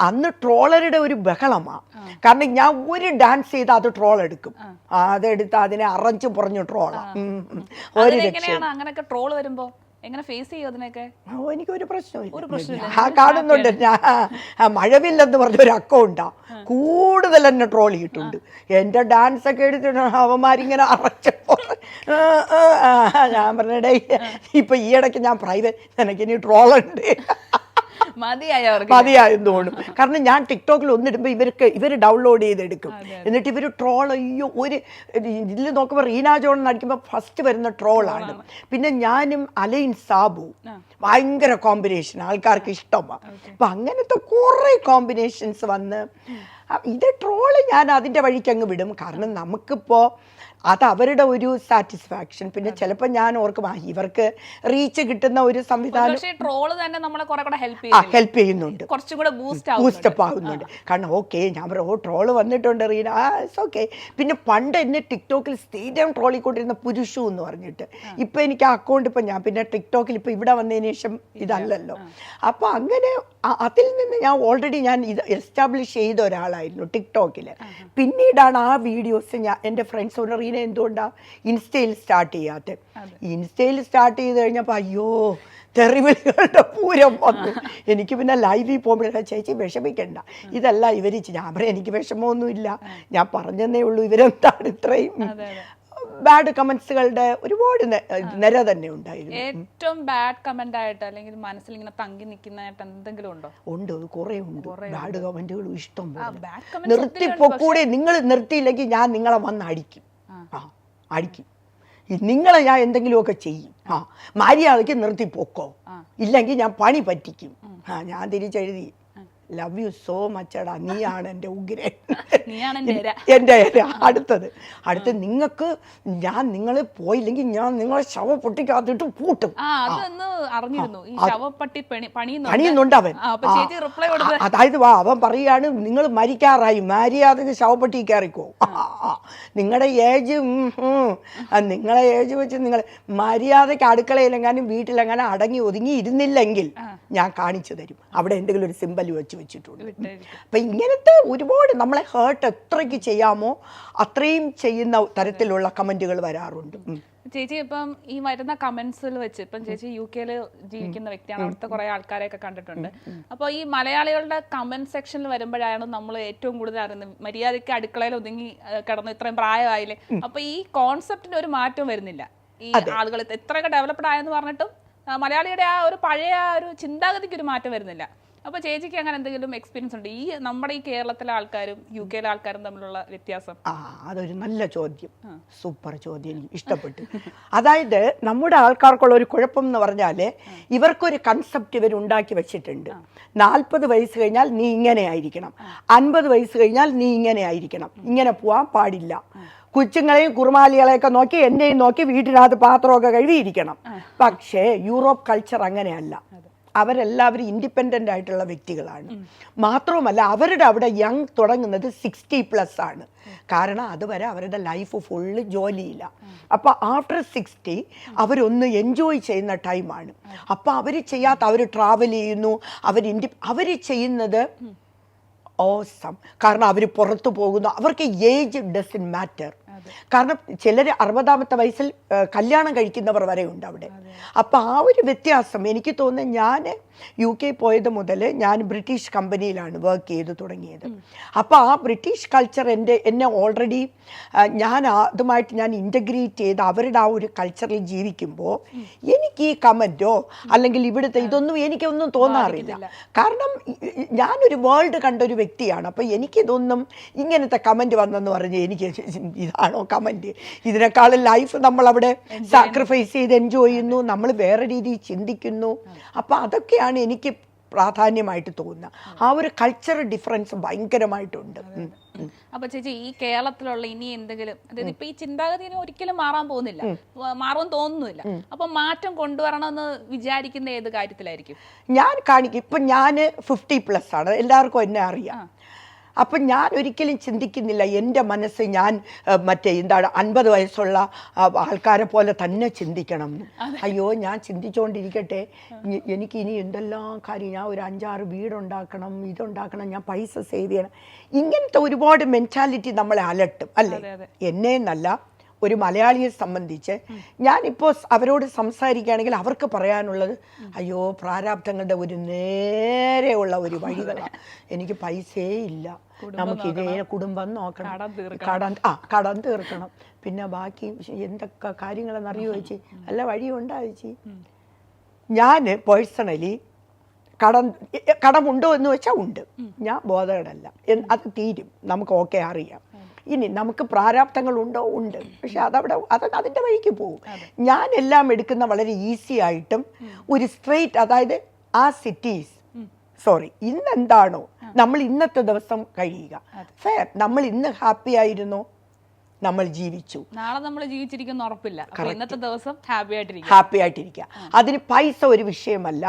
അന്ന് ട്രോളറുടെ ഒരു ബഹളമാണ് കാരണം ഞാൻ ഒരു ഡാൻസ് ചെയ്ത് അത് ട്രോൾ എടുക്കും. അതെടുത്ത് അതിനെ അറഞ്ഞു പറഞ്ഞു ട്രോളാണ് ഒരു രക്ഷ അങ്ങനെയൊക്കെ ട്രോൾ വരുമ്പോ? എങ്ങനെ ഫേസ് ചെയ്യും അതിനൊക്കെ ഓ എനിക്കൊരു പ്രശ്നമില്ല. ഞാൻ കാണുന്നുണ്ട്. ഞാൻ ആ, മഴവില്ലെന്ന് പറഞ്ഞ ഒരു അക്കൗണ്ടാ. കൂടുതൽ എന്നെ ട്രോൾ ചെയ്തിട്ടുണ്ട്. എന്റെ ഡാൻസ് ഒക്കെ എടുത്തിട്ട് അവന്മാരിങ്ങനെ അറച്ചപ്പോ ഞാൻ പറഞ്ഞടേ ഇപ്പൊ ഈ ഇടയ്ക്ക് ഞാൻ പ്രൈവറ്റ് എനിക്കിനി ട്രോളുണ്ട് മതിയായി അവർക്ക് മതിയായെന്ന് തോന്നും. കാരണം ഞാൻ ടിക്ടോക്കിൽ ഒന്നിടുമ്പോൾ ഇവർക്ക് ഇവർ ഡൗൺലോഡ് ചെയ്തെടുക്കും. എന്നിട്ട് ഇവർ ട്രോൾ അയ്യോ ഒരു ഇതിൽ നോക്കുമ്പോൾ റീന ജോൺ നടിക്കുമ്പോൾ ഫസ്റ്റ് വരുന്ന ട്രോളാണ് പിന്നെ ഞാനും അലൈൻ സാബു ഭയങ്കര കോമ്പിനേഷൻ ആൾക്കാർക്ക് ഇഷ്ടമാണ് അപ്പം അങ്ങനത്തെ കുറേ കോമ്പിനേഷൻസ് വന്ന് ഇത് ട്രോൾ ഞാൻ അതിന്റെ വഴിക്ക് അങ്ങ് വിടും. കാരണം നമുക്കിപ്പോൾ അത് അവരുടെ ഒരു സാറ്റിസ്ഫാക്ഷൻ പിന്നെ ചിലപ്പോൾ ഞാൻ ഓർക്കും ആ ഇവർക്ക് റീച്ച് കിട്ടുന്ന ഒരു സംവിധാനം ട്രോൾ തന്നെ നമ്മളെ കുറെ കൂടെ ഹെൽപ്പ് ആ ഹെൽപ്പ് ചെയ്യുന്നുണ്ട്. കുറച്ചും കൂടെ ബൂസ്റ്റപ്പ് ആകുന്നുണ്ട് കാരണം ഓക്കെ ഞാൻ പറയും ഓ ട്രോൾ വന്നിട്ടുണ്ട് റീന. ആ ഇറ്റ്സ് ഓക്കെ പിന്നെ പണ്ട് എന്നെ ടിക്ടോക്കിൽ സ്ഥിരം ട്രോളിക്കൊണ്ടിരുന്ന പുരുഷു എന്ന് പറഞ്ഞിട്ട്. ഇപ്പം എനിക്ക് ആ അക്കൗണ്ട് ഇപ്പം ഞാൻ പിന്നെ ടിക്ടോക്കിൽ ഇപ്പം ഇവിടെ വന്നതിന് ശേഷം ഇതല്ലല്ലോ. അപ്പോൾ അങ്ങനെ അതിൽ നിന്ന് ഞാൻ ഓൾറെഡി ഞാൻ ഇത് എസ്റ്റാബ്ലിഷ് ചെയ്ത ഒരാളായിരുന്നു ടിക്ടോക്കിൽ പിന്നീടാണ് ആ വീഡിയോസ് ഞാൻ എന്റെ ഫ്രണ്ട്സ് റീന എന്തുകൊണ്ടാണ് ഇൻസ്റ്റയിൽ സ്റ്റാർട്ട് ചെയ്യാത്തത് ഇൻസ്റ്റയിൽ സ്റ്റാർട്ട് ചെയ്ത് കഴിഞ്ഞപ്പോൾ അയ്യോ തെറിവിളികളുടെ പൂരം വന്നു. എനിക്ക് പിന്നെ ലൈവിൽ പോകുമ്പോഴേ ചേച്ചി വിഷമിക്കണ്ട. ഇതല്ല ഇവർ ഞാൻ പറയാം എനിക്ക് വിഷമമൊന്നുമില്ല. ഞാൻ പറഞ്ഞതേ ഉള്ളൂ ഇവരെന്താണ് ഇത്രയും ബാഡ് കമന്റ്സുകളുടെ ഒരുപാട് നിര തന്നെ ഉണ്ടായിരുന്നു. ഏറ്റവും ബാഡ് കമന്റ് ആയിട്ട് അല്ലെങ്കിൽ മനസ്സിൽ ഇങ്ങനെ തങ്ങി നിൽക്കുന്നതായിട്ട് എന്തെങ്കിലും ഉണ്ടോ? ഉണ്ട് കുറെ ഉണ്ട്. ബാഡ് കമന്റുകൾ ഇഷ്ടം നിർത്തിപ്പൊക്കൂടെ നിങ്ങൾ നിർത്തിയില്ലെങ്കിൽ ഞാൻ നിങ്ങളെ വന്ന് അടിക്കും. ആ. അടിക്കും. നിങ്ങളെ ഞാൻ എന്തെങ്കിലുമൊക്കെ ചെയ്യും. ആ. മര്യാദയ്ക്ക് നിർത്തിപ്പോക്കോ ഇല്ലെങ്കിൽ ഞാൻ പണി പറ്റിക്കും. ആ ഞാൻ തിരിച്ചെഴുതി. ലവ് യു സോ മച്ച് എടാ. നീയാണ് എന്റെ ഉഗ്രൻ. എന്റെ അടുത്തത്. അടുത്ത് നിങ്ങൾക്ക് ഞാൻ നിങ്ങളെ പോയില്ലെങ്കിൽ ഞാൻ നിങ്ങളെ ശവ പൊട്ടിക്കാത്തിട്ട് പൂട്ടും. പണിയുന്നുണ്ട്. അവൻ. അതായത് വാ അവൻ പറയാണ് നിങ്ങൾ മരിക്കാറായി. മര്യാദയ്ക്ക് ശവപ്പെട്ടി കയറിക്കോ. നിങ്ങളുടെ ഏജ് നിങ്ങളെ ഏജ് വെച്ച് നിങ്ങൾ മര്യാദയ്ക്ക് അടുക്കളയിലെങ്ങാനും വീട്ടിലെങ്ങാനും അടങ്ങി ഒതുങ്ങി ഇരുന്നില്ലെങ്കിൽ ഞാൻ കാണിച്ചു തരും. അവിടെ എന്തെങ്കിലും ഒരു സിമ്പൽ വെച്ച് വെച്ചിട്ടുണ്ട്. അപ്പം ഇങ്ങനത്തെ ഒരുപാട് നമ്മളെ ഹേർട്ട് എത്രയ്ക്ക് ചെയ്യാമോ അത്രയും ചെയ്യുന്ന തരത്തിലുള്ള കമന്റുകൾ വരാറുണ്ട്. ചേച്ചി ഇപ്പം ഈ വരുന്ന കമന്റ്സിൽ വെച്ച് ഇപ്പം ചേച്ചി യു കെയിൽ ജീവിക്കുന്ന വ്യക്തിയാണ്. അവിടുത്തെ കുറെ ആൾക്കാരെയൊക്കെ കണ്ടിട്ടുണ്ട്. അപ്പോൾ ഈ മലയാളികളുടെ കമന്റ് സെക്ഷനിൽ വരുമ്പോഴാണ് നമ്മൾ ഏറ്റവും കൂടുതൽ അറിയുന്നത്. മര്യാദയ്ക്ക് അടുക്കളയിൽ ഒതുങ്ങി കിടന്നു ഇത്രയും പ്രായമായില്ലേ? അപ്പൊ ഈ കോൺസെപ്റ്റിന് ഒരു മാറ്റം വരുന്നില്ല. ഈ ആളുകൾ എത്രയൊക്കെ ഡെവലപ്ഡ് ആയെന്ന് പറഞ്ഞിട്ടും മലയാളിയുടെ ആ ഒരു പഴയ ആ ഒരു ചിന്താഗതിക്ക് ഒരു മാറ്റം വരുന്നില്ല. അപ്പൊ ചേച്ചിക്ക് അങ്ങനെ എന്തെങ്കിലും എക്സ്പീരിയൻസ് ഉണ്ട്? ഈ നമ്മുടെ ഈ കേരളത്തിലെ ആൾക്കാരും യു കെയിലെ ആൾക്കാരും തമ്മിലുള്ള വ്യത്യാസം? ആ അതൊരു നല്ല ചോദ്യം. സൂപ്പർ ചോദ്യം എനിക്ക് ഇഷ്ടപ്പെട്ടു. അതായത് നമ്മുടെ ആൾക്കാർക്കുള്ള ഒരു കുഴപ്പം എന്ന് പറഞ്ഞാൽ ഇവർക്കൊരു കൺസെപ്റ്റ് ഇവർ ഉണ്ടാക്കി വെച്ചിട്ടുണ്ട്. നാൽപ്പത് വയസ്സ് കഴിഞ്ഞാൽ നീ ഇങ്ങനെ ആയിരിക്കണം. അൻപത് വയസ്സ് കഴിഞ്ഞാൽ നീ ഇങ്ങനെ ആയിരിക്കണം. ഇങ്ങനെ പോവാൻ പാടില്ല. കൊച്ചുങ്ങളെയും കുറുമാലികളെയൊക്കെ നോക്കി എന്നെയും നോക്കി വീട്ടിനകത്ത് പാത്രമൊക്കെ കഴുകിയിരിക്കണം. പക്ഷേ യൂറോപ്പ് കൾച്ചർ അങ്ങനെയല്ല. അവരെല്ലാവരും ഇൻഡിപെൻഡന്റ് ആയിട്ടുള്ള വ്യക്തികളാണ്. മാത്രവുമല്ല അവരുടെ അവിടെ യങ് തുടങ്ങുന്നത് സിക്സ്റ്റി പ്ലസ് ആണ്. കാരണം അതുവരെ അവരുടെ ലൈഫ് ഫുള്ള് ജോലിയില്ല. അപ്പോൾ ആഫ്റ്റർ സിക്സ്റ്റി അവരൊന്ന് എൻജോയ് ചെയ്യുന്ന ടൈമാണ് അപ്പോൾ അവർ ചെയ്യാത്ത അവർ ട്രാവൽ ചെയ്യുന്നു അവർ ഇൻഡി അവർ ചെയ്യുന്നത് ഓസം കാരണം അവർ പുറത്തു പോകുന്നു. അവർക്ക് ഏജ് ഡസൻ മാറ്റർ കാരണം ചിലർ അറുപതാമത്തെ വയസ്സിൽ കല്യാണം കഴിക്കുന്നവർ വരെ ഉണ്ട് അവിടെ അപ്പോൾ ആ ഒരു വ്യത്യാസം എനിക്ക് തോന്നുന്നത് ഞാൻ യു കെ പോയത് മുതൽ ഞാൻ ബ്രിട്ടീഷ് കമ്പനിയിലാണ് വർക്ക് ചെയ്ത് തുടങ്ങിയത്. അപ്പോൾ ആ ബ്രിട്ടീഷ് കൾച്ചർ എന്റെ എന്നെ ഓൾറെഡി ഞാൻ അതുമായിട്ട് ഞാൻ ഇന്റഗ്രേറ്റ് ചെയ്ത് അവരുടെ ആ ഒരു കൾച്ചറിൽ ജീവിക്കുമ്പോൾ എനിക്ക് ഈ കമന്റോ അല്ലെങ്കിൽ ഇവിടുത്തെ ഇതൊന്നും എനിക്കൊന്നും തോന്നാറില്ല. കാരണം ഞാനൊരു വേൾഡ് കണ്ട ഒരു വ്യക്തിയാണ്. അപ്പോൾ എനിക്കിതൊന്നും ഇങ്ങനത്തെ കമന്റ് വന്നെന്ന് പറഞ്ഞ് എനിക്ക് ഇതാണോ കമന്റ് ഇതിനേക്കാൾ ലൈഫ് നമ്മൾ അവിടെ സാക്രിഫൈസ് ചെയ്ത് എൻജോയ് ചെയ്യുന്നു. നമ്മൾ വേറെ രീതിയിൽ ചിന്തിക്കുന്നു. അപ്പോൾ അതൊക്കെയാണ് എനിക്ക് പ്രാധാന്യമായിട്ട് തോന്നുന്നത് ആ ഒരു കൾച്ചർ ഡിഫറൻസ് ഭയങ്കരമായിട്ടുണ്ട്. അപ്പൊ ചേച്ചി ഈ കേരളത്തിലുള്ള ഇനി എന്തെങ്കിലും അതായത് ഇപ്പൊ ഈ ചിന്താഗതി ഒരിക്കലും മാറാൻ പോകുന്നില്ല. മാറുമെന്ന് തോന്നുന്നില്ല. അപ്പൊ മാറ്റം കൊണ്ടുവരണമെന്ന് വിചാരിക്കുന്ന ഏത് കാര്യത്തിലായിരിക്കും? ഞാൻ കാണിക്കും. ഇപ്പൊ ഞാൻ ഫിഫ്റ്റി പ്ലസ് ആണ്. എല്ലാവർക്കും എന്നെ അറിയാം. അപ്പം ഞാൻ ഒരിക്കലും ചിന്തിക്കുന്നില്ല. എന്റെ മനസ്സ് ഞാൻ മറ്റേ എന്താണ് അൻപത് വയസ്സുള്ള ആൾക്കാരെ പോലെ തന്നെ ചിന്തിക്കണം. അയ്യോ ഞാൻ ചിന്തിച്ചുകൊണ്ടിരിക്കട്ടെ എനിക്ക് ഇനി എന്തെല്ലാം കാര്യം? ഞാൻ ഒരു അഞ്ചാറ് വീടുണ്ടാക്കണം ഇതുണ്ടാക്കണം ഞാൻ പൈസ സേവ് ചെയ്യണം. ഇങ്ങനത്തെ ഒരുപാട് മെന്റാലിറ്റി നമ്മളെ അലട്ടും അല്ലേ. എന്നെ എന്നല്ല ഒരു മലയാളിയെ സംബന്ധിച്ച് ഞാനിപ്പോൾ അവരോട് സംസാരിക്കുകയാണെങ്കിൽ അവർക്ക് പറയാനുള്ളത് അയ്യോ പ്രാരാബ്ദങ്ങളുടെ ഒരു നേരെയുള്ള ഒരു വഴികളാണ് എനിക്ക് പൈസയേ ഇല്ല. നമുക്ക് ഇതേ കുടുംബം നോക്കണം. കടം. ആ കടം തീർക്കണം. പിന്നെ ബാക്കി എന്തൊക്കെ കാര്യങ്ങളെന്നറിയോ ചേച്ചി? നല്ല വഴിയുണ്ടാ ചേച്ചി? ഞാൻ പേഴ്സണലി കടം കടമുണ്ടോ എന്ന് വെച്ചാൽ ഉണ്ട്. ഞാൻ ബോധകടല്ല അത് തീരും. നമുക്ക് ഓക്കെ അറിയാം. ഇനി നമുക്ക് പ്രാരാബ്ദങ്ങളുണ്ടോ ഉണ്ട്. പക്ഷെ അതവിടെ അത് അതിന്റെ വഴിക്ക് പോകും. ഞാൻ എല്ലാം എടുക്കുന്ന വളരെ ഈസി ആയിട്ടും ഒരു സ്ട്രെയിറ്റ് അതായത് ആ സിറ്റീസ് സോറി ഇന്ന് എന്താണോ നമ്മൾ ഇന്നത്തെ ദിവസം കഴിയുക. ഫെയർ നമ്മൾ ഇന്ന് ഹാപ്പി ആയിരുന്നു. നമ്മൾ ജീവിച്ചു. നാളെ നമ്മൾ ജീവിച്ചിരിക്കുന്ന ഉറപ്പില്ല. ഇന്നത്തെ ദിവസം ഹാപ്പി ആയിട്ടിരിക്കുക. ഹാപ്പി ആയിട്ടിരിക്കുക. അതിന് പൈസ ഒരു വിഷയമല്ല.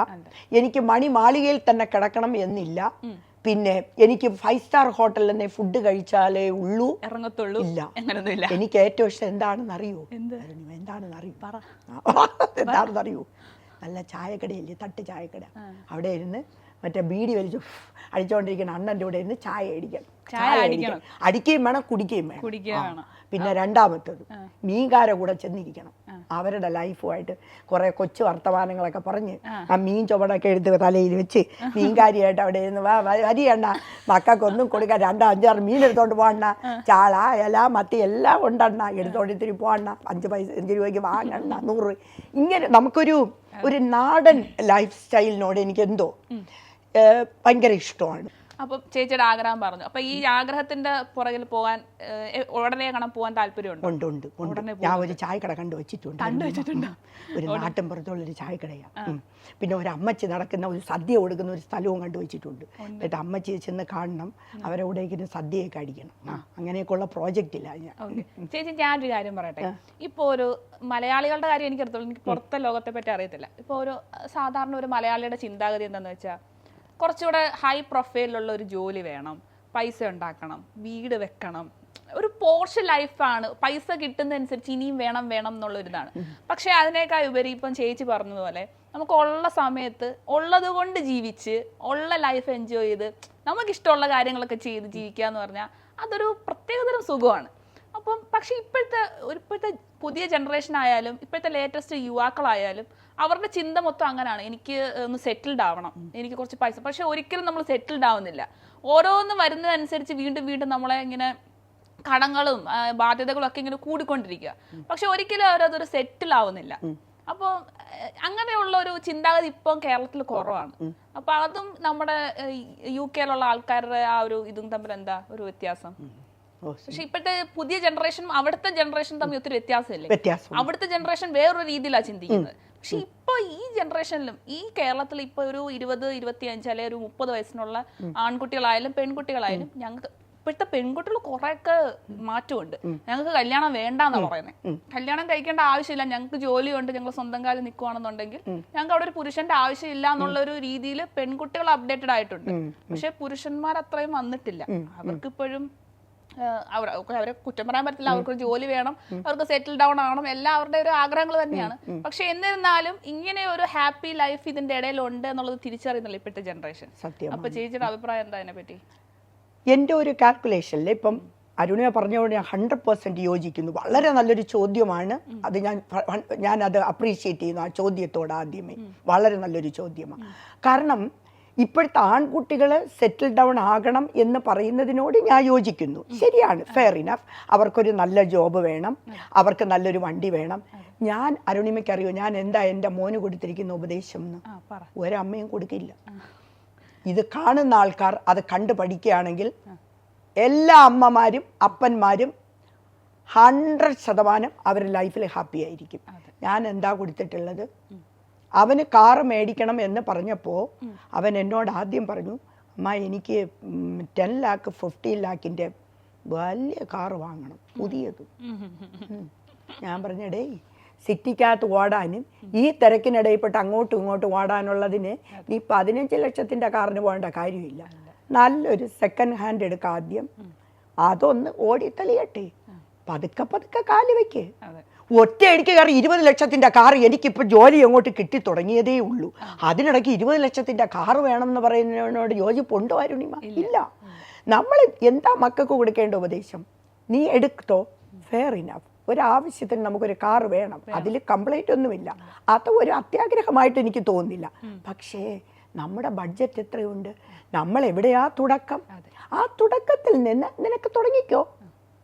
എനിക്ക് മണി മാളികയിൽ തന്നെ കിടക്കണം എന്നില്ല. പിന്നെ എനിക്ക് ഫൈവ് സ്റ്റാർ ഹോട്ടലിൽ നിന്ന് ഫുഡ് കഴിച്ചാലേ ഉള്ളൂ. ഇറങ്ങത്തുള്ളൂ. ഇല്ല. അങ്ങനൊന്നുമില്ല. എനിക്ക് ഏറ്റവും ഇഷ്ടം എന്താണെന്ന് അറിയോ എന്താണെന്ന് അറിയൂ എന്താണെന്ന് അറിയൂ നല്ല ചായക്കടയില്ലേ? തട്ട് ചായക്കട. അവിടെ ഇരുന്ന് മറ്റേ ബീഡി വലിച്ചു അടിച്ചുകൊണ്ടിരിക്കുന്ന അണ്ണന്റെ കൂടെ ഇരുന്ന് ചായ അടിക്കണം. ചായ അടിക്കണം. അടിക്കുകയും വേണം കുടിക്കുകയും വേണം. പിന്നെ രണ്ടാമത്തത് മീൻകാര കൂടെ ചെന്നിരിക്കണം. അവരുടെ ലൈഫുമായിട്ട് കുറെ കൊച്ചു വർത്തമാനങ്ങളൊക്കെ പറഞ്ഞ് ആ. മീൻ ചുവടൊക്കെ എടുത്ത് തലയിൽ വെച്ച് മീൻകാരിയായിട്ട് അവിടെ ഇരുന്ന് വാ വ- വരിയണ്ണ മക്കൾക്കൊന്നും കൊടുക്കാൻ രണ്ടോ അഞ്ചാറ് മീൻ എടുത്തോണ്ട് പോകണ്ട ചാള ഇല മത്തി എല്ലാം ഉണ്ടണ്ണ എടുത്തോണ്ട് ഇത്തിരി പോകണ്ട അഞ്ച് പൈസ അഞ്ച് രൂപയ്ക്ക് വാങ്ങണ്ട നൂറ്. ഇങ്ങനെ നമുക്കൊരു ഒരു നാടൻ ലൈഫ് സ്റ്റൈലിനോട് എനിക്ക് എന്തോ ഭയങ്കര ഇഷ്ടമാണ്. അപ്പൊ ചേച്ചിയുടെ ആഗ്രഹം പറഞ്ഞു. അപ്പൊ ഈ ആഗ്രഹത്തിന്റെ പുറകിൽ പോകാൻ ഉടനെ കാണാൻ പോകാൻ താല്പര്യമുണ്ട്? ഉണ്ട് ഉണ്ട് ഞാൻ ഒരു ചായക്കട കണ്ടു വെച്ചിട്ടുണ്ട്. ഉം. ഒരു നാട്ടിൻ പുറത്തുള്ള ഒരു ചായക്കടയാണ് പിന്നെ ഒരു അമ്മച്ചി നടക്കുന്ന ഒരു സദ്യ കൊടുക്കുന്ന ഒരു സ്ഥലവും കണ്ടു വെച്ചിട്ടുണ്ട്. എന്നിട്ട് അമ്മച്ചി ചെന്ന് കാണണം. അവരെ കൂടെ ഇരുന്ന് സദ്യയൊക്കെ അടിക്കണം. ആ അങ്ങനെയൊക്കെയുള്ള പ്രോജക്റ്റില്ല ഞാൻ. ചേച്ചി ഞാനൊരു കാര്യം പറയട്ടെ? ഇപ്പോൾ ഒരു മലയാളികളുടെ കാര്യം എനിക്ക് എനിക്ക് പുറത്തെ ലോകത്തെ പറ്റി അറിയത്തില്ല. ഇപ്പോൾ ഒരു സാധാരണ ഒരു മലയാളിയുടെ ചിന്താഗതി എന്താണെന്ന് വെച്ചാൽ കുറച്ചുകൂടെ ഹൈ പ്രൊഫൈലിലുള്ള ഒരു ജോലി വേണം. പൈസ ഉണ്ടാക്കണം. വീട് വെക്കണം. ഒരു പോർഷ് ലൈഫാണ് പൈസ കിട്ടുന്നതനുസരിച്ച് ഇനിയും വേണം വേണം എന്നുള്ളൊരിതാണ്. പക്ഷേ അതിനേക്കാൾ ഉപരി ഇപ്പം ചേച്ചി പറഞ്ഞതുപോലെ നമുക്ക് ഉള്ള സമയത്ത് ഉള്ളത് കൊണ്ട് ജീവിച്ച് ഉള്ള ലൈഫ് എൻജോയ് ചെയ്ത് നമുക്കിഷ്ടമുള്ള കാര്യങ്ങളൊക്കെ ചെയ്ത് ജീവിക്കുക എന്ന് പറഞ്ഞാൽ അതൊരു പ്രത്യേകതരം സുഖമാണ്. അപ്പം പക്ഷേ ഇപ്പോഴത്തെ ഇപ്പോഴത്തെ പുതിയ ജനറേഷൻ ആയാലും ഇപ്പോഴത്തെ ലേറ്റസ്റ്റ് യുവാക്കളായാലും അവരുടെ ചിന്ത മൊത്തം അങ്ങനെയാണ് എനിക്ക് ഒന്ന് സെറ്റിൽഡ് ആവണം. എനിക്ക് കുറച്ച് പൈസ. പക്ഷെ ഒരിക്കലും നമ്മൾ സെറ്റിൽഡ് ആവുന്നില്ല. ഓരോന്ന് വരുന്നതനുസരിച്ച് വീണ്ടും വീണ്ടും നമ്മളെ ഇങ്ങനെ കടങ്ങളും ബാധ്യതകളും ഒക്കെ ഇങ്ങനെ കൂടിക്കൊണ്ടിരിക്കുക. പക്ഷെ ഒരിക്കലും അവരതൊരു സെറ്റിൽ ആവുന്നില്ല. അപ്പോൾ അങ്ങനെയുള്ള ഒരു ചിന്താഗതി ഇപ്പം കേരളത്തിൽ കുറവാണ്. അപ്പൊ അതും നമ്മുടെ യു കെയിലുള്ള ആൾക്കാരുടെ ആ ഒരു ഇതും തമ്മിൽ എന്താ ഒരു വ്യത്യാസം? പക്ഷെ ഇപ്പോഴത്തെ പുതിയ ജനറേഷനും അവിടുത്തെ ജനറേഷനും തമ്മിൽ ഒത്തിരി വ്യത്യാസമില്ലേ? വ്യത്യാസം അവിടുത്തെ ജനറേഷൻ വേറൊരു രീതിയിലാണ് ചിന്തിക്കുന്നത്. പക്ഷെ ഇപ്പൊ ഈ ജനറേഷനിലും ഈ കേരളത്തിൽ ഇപ്പൊ ഒരു ഇരുപത് ഇരുപത്തി അഞ്ച് അല്ലെങ്കിൽ ഒരു മുപ്പത് വയസ്സിനുള്ള ആൺകുട്ടികളായാലും പെൺകുട്ടികളായാലും ഞങ്ങൾക്ക് ഇപ്പോഴത്തെ പെൺകുട്ടികൾ കുറെയൊക്കെ മാറ്റമുണ്ട്. ഞങ്ങൾക്ക് കല്യാണം വേണ്ടാന്നാ പറയുന്നത് കല്യാണം കഴിക്കേണ്ട ആവശ്യമില്ല. ഞങ്ങൾക്ക് ജോലി ഉണ്ട് ഞങ്ങൾ സ്വന്തം കാലം നിൽക്കുകയാണെന്നുണ്ടെങ്കിൽ ഞങ്ങൾക്ക് അവിടെ ഒരു പുരുഷന്റെ ആവശ്യമില്ല എന്നുള്ള ഒരു രീതിയിൽ പെൺകുട്ടികൾ അപ്ഡേറ്റഡ് ആയിട്ടുണ്ട്. പക്ഷെ പുരുഷന്മാർ അത്രയും വന്നിട്ടില്ല. അവർക്ക് ഇപ്പോഴും ഏഹ് അവർ അവരെ കുറ്റം പറയാൻ പറ്റില്ല അവർക്ക് ഒരു ജോലി വേണം. അവർക്ക് സെറ്റിൽ ഡൗൺ ആവണം. എല്ലാം അവരുടെ ഒരു ആഗ്രഹങ്ങൾ തന്നെയാണ്. പക്ഷെ എന്നിരുന്നാലും ഇങ്ങനെ ഒരു ഹാപ്പി ലൈഫ് ഇതിന്റെ ഇടയിൽ ഉണ്ട് എന്നുള്ളത് തിരിച്ചറിയുന്നില്ല ഇപ്പോഴത്തെ ജനറേഷൻ സത്യം. അപ്പൊ ചേച്ചിയുടെ അഭിപ്രായം എന്താ അതിനെ പറ്റി എന്റെ ഒരു കാൽക്കുലേഷനിൽ ഇപ്പം അരുണിയ പറഞ്ഞോട് ഞാൻ ഹൺഡ്രഡ് പെർസെന്റ് യോജിക്കുന്നു. വളരെ നല്ലൊരു ചോദ്യമാണ്. അത് ഞാൻ ഞാൻ അത് അപ്രീഷിയേറ്റ് ചെയ്യുന്നു ആ ചോദ്യത്തോട് ആദ്യമേ. വളരെ നല്ലൊരു ചോദ്യമാണ്. കാരണം ഇപ്പോഴത്തെ ആൺകുട്ടികൾ സെറ്റിൽ ഡൗൺ ആകണം എന്ന് പറയുന്നതിനോട് ഞാൻ യോജിക്കുന്നു. ശരിയാണ് ഫെയർ ഇനഫ് അവർക്കൊരു നല്ല ജോബ് വേണം. അവർക്ക് നല്ലൊരു വണ്ടി വേണം. ഞാൻ അരുണിമയ്ക്കറിയോ ഞാൻ എന്താ എന്റെ മോന് കൊടുത്തിരിക്കുന്ന ഉപദേശം എന്ന്? ഒരമ്മയും കൊടുക്കില്ല. ഇത് കാണുന്ന ആൾക്കാർ അത് കണ്ടു പഠിക്കുകയാണെങ്കിൽ എല്ലാ അമ്മമാരും അപ്പന്മാരും ഹൺഡ്രഡ് ശതമാനം അവരുടെ ലൈഫിൽ ഹാപ്പി ആയിരിക്കും. ഞാൻ എന്താ കൊടുത്തിട്ടുള്ളത്? അവന് കാറ് മേടിക്കണം എന്ന് പറഞ്ഞപ്പോൾ അവൻ എന്നോട് ആദ്യം പറഞ്ഞു അമ്മ എനിക്ക് ടെൻ ലാക്ക് ഫിഫ്റ്റീൻ ലാക്കിന്റെ വലിയ കാറ് വാങ്ങണം പുതിയത്. ഞാൻ പറഞ്ഞടേ സിറ്റിക്കകത്ത് ഓടാനും ഈ തിരക്കിനിടയിൽപ്പെട്ട് അങ്ങോട്ടും ഇങ്ങോട്ടും ഓടാനുള്ളതിന് നീ പതിനഞ്ച് ലക്ഷത്തിന്റെ കാറിന് പോകേണ്ട കാര്യമില്ല. നല്ലൊരു സെക്കൻഡ് ഹാൻഡ് എടുക്കാം ആദ്യം. അതൊന്ന് ഓടിത്തളിയട്ടെ. പതുക്കെ പതുക്കെ കാൽ വെക്ക്. അതെ. ഒറ്റയടിക്ക് കയറി ഇരുപത് ലക്ഷത്തിന്റെ കാർ എനിക്കിപ്പോൾ ജോലി അങ്ങോട്ട് കിട്ടി തുടങ്ങിയതേ ഉള്ളൂ അതിനിടയ്ക്ക് ഇരുപത് ലക്ഷത്തിന്റെ കാർ വേണം എന്ന് പറയുന്നതിനോട് യോജിപ്പുണ്ടോ അരുണിമ? ഇല്ല. നമ്മൾ എന്താ മക്കൾക്ക് കൊടുക്കേണ്ട ഉപദേശം? നീ എടുത്തോ? ഫെയർ ഇനഫ് ഒരാവശ്യത്തിന് നമുക്കൊരു കാർ വേണം. അതിൽ കംപ്ലൈന്റ് ഒന്നുമില്ല. അത് ഒരു അത്യാഗ്രഹമായിട്ട് എനിക്ക് തോന്നുന്നില്ല. പക്ഷേ നമ്മുടെ ബഡ്ജറ്റ് എത്രയുണ്ട്? നമ്മൾ എവിടെയാ തുടക്കം? ആ തുടക്കത്തിൽ നിന്ന് നിനക്ക് തുടങ്ങിക്കോ.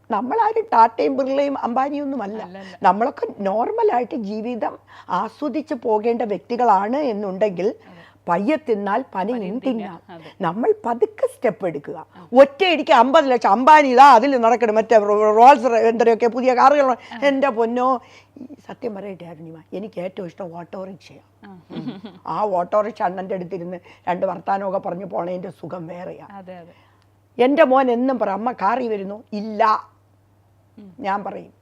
നമ്മളാരും ടാറ്റയും ബിർളയും അംബാനിയൊന്നുമല്ല. നമ്മളൊക്കെ നോർമലായിട്ട് ജീവിതം ആസ്വദിച്ച് പോകേണ്ട വ്യക്തികളാണ് എന്നുണ്ടെങ്കിൽ പയ്യ തിന്നാൽ പനയും തിന്നാം? നമ്മൾ പതുക്കെ സ്റ്റെപ്പ് എടുക്കുക. ഒറ്റയടിക്ക് അമ്പത് ലക്ഷം. അംബാനി ഇതാ അതിൽ നടക്കണം. മറ്റേ റോൾസ് എന്തൊക്കെ പുതിയ കാറുകൾ. എന്റെ പൊന്നോ. സത്യം പറയട്ടെ അരുണിമ. എനിക്ക് ഏറ്റവും ഇഷ്ടം ഓട്ടോറിക്ഷയാണ് ആ. ഓട്ടോറിക്ഷ അണ്ണന്റെ അടുത്തിരുന്ന് രണ്ട് വർത്താനമൊക്കെ പറഞ്ഞു പോണതിന്റെ സുഖം വേറെയാണ് എന്റെ മോൻ എന്നും പറ അമ്മ കാറി വരുന്നു? ഇല്ല. ഞാൻ പറയും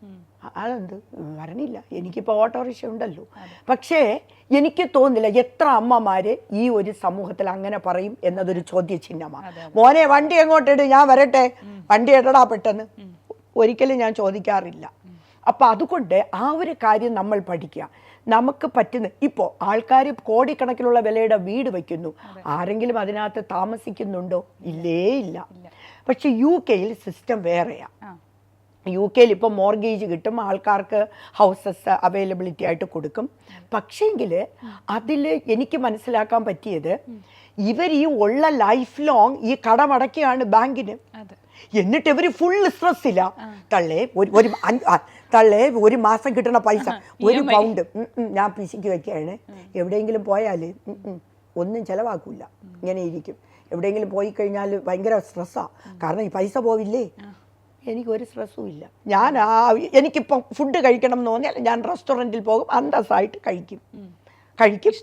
"അ- അതെന്ത്? വരണില്ല. എനിക്കിപ്പോൾ ഓട്ടോറിക്ഷ ഉണ്ടല്ലോ. പക്ഷേ എനിക്ക് തോന്നില്ല എത്ര അമ്മമാർ ഈ ഒരു സമൂഹത്തിൽ അങ്ങനെ പറയും എന്നതൊരു ചോദ്യചിഹ്നമാണ്. മോനെ വണ്ടി എങ്ങോട്ടിട്ട് ഞാൻ വരട്ടെ. വണ്ടി എടടാ പെട്ടെന്ന്? ഒരിക്കലും ഞാൻ ചോദിക്കാറില്ല. അപ്പം അതുകൊണ്ട് ആ ഒരു കാര്യം നമ്മൾ പഠിക്കുക. നമുക്ക് പറ്റുന്ന ഇപ്പോൾ ആൾക്കാർ കോടിക്കണക്കിനുള്ള വിലയുടെ വീട് വയ്ക്കുന്നു. ആരെങ്കിലും അതിനകത്ത് താമസിക്കുന്നുണ്ടോ? ഇല്ലേ. ഇല്ല പക്ഷെ യു കെയിൽ സിസ്റ്റം വേറെയാണ് യു കെയിൽ ഇപ്പോൾ മോർഗേജ് കിട്ടും ആൾക്കാർക്ക് ഹൗസസ് അവൈലബിലിറ്റി ആയിട്ട് കൊടുക്കും. പക്ഷേങ്കിൽ അതിൽ എനിക്ക് മനസ്സിലാക്കാൻ പറ്റിയത് ഇവർ ഈ ഉള്ള ലൈഫ് ലോങ് ഈ കടമടക്കുകയാണ് ബാങ്കിന്. എന്നിട്ട് ഇവർ ഫുൾ സ്ട്രെസ്സില്ല തള്ളേ ഒരു ഒരു തള്ളേ ഒരു മാസം കിട്ടണ പൈസ ഒരു പൗണ്ട് ഞാൻ പിശിക്ക് വെക്കുകയാണ് എവിടെയെങ്കിലും പോയാൽ ഒന്നും ചിലവാക്കില്ല. ഇങ്ങനെ ഇരിക്കും. എവിടെയെങ്കിലും പോയി കഴിഞ്ഞാൽ ഭയങ്കര സ്ട്രെസ്സാണ് കാരണം ഈ പൈസ പോവില്ലേ? എനിക്ക് ഒരു സ്ട്രെസ്സും ഇല്ല. ഞാൻ ആ എനിക്കിപ്പോൾ ഫുഡ് കഴിക്കണം എന്ന് തോന്നിയാൽ ഞാൻ റെസ്റ്റോറന്റിൽ പോകും അന്തസ്സായിട്ട് കഴിക്കും. കഴിക്കും.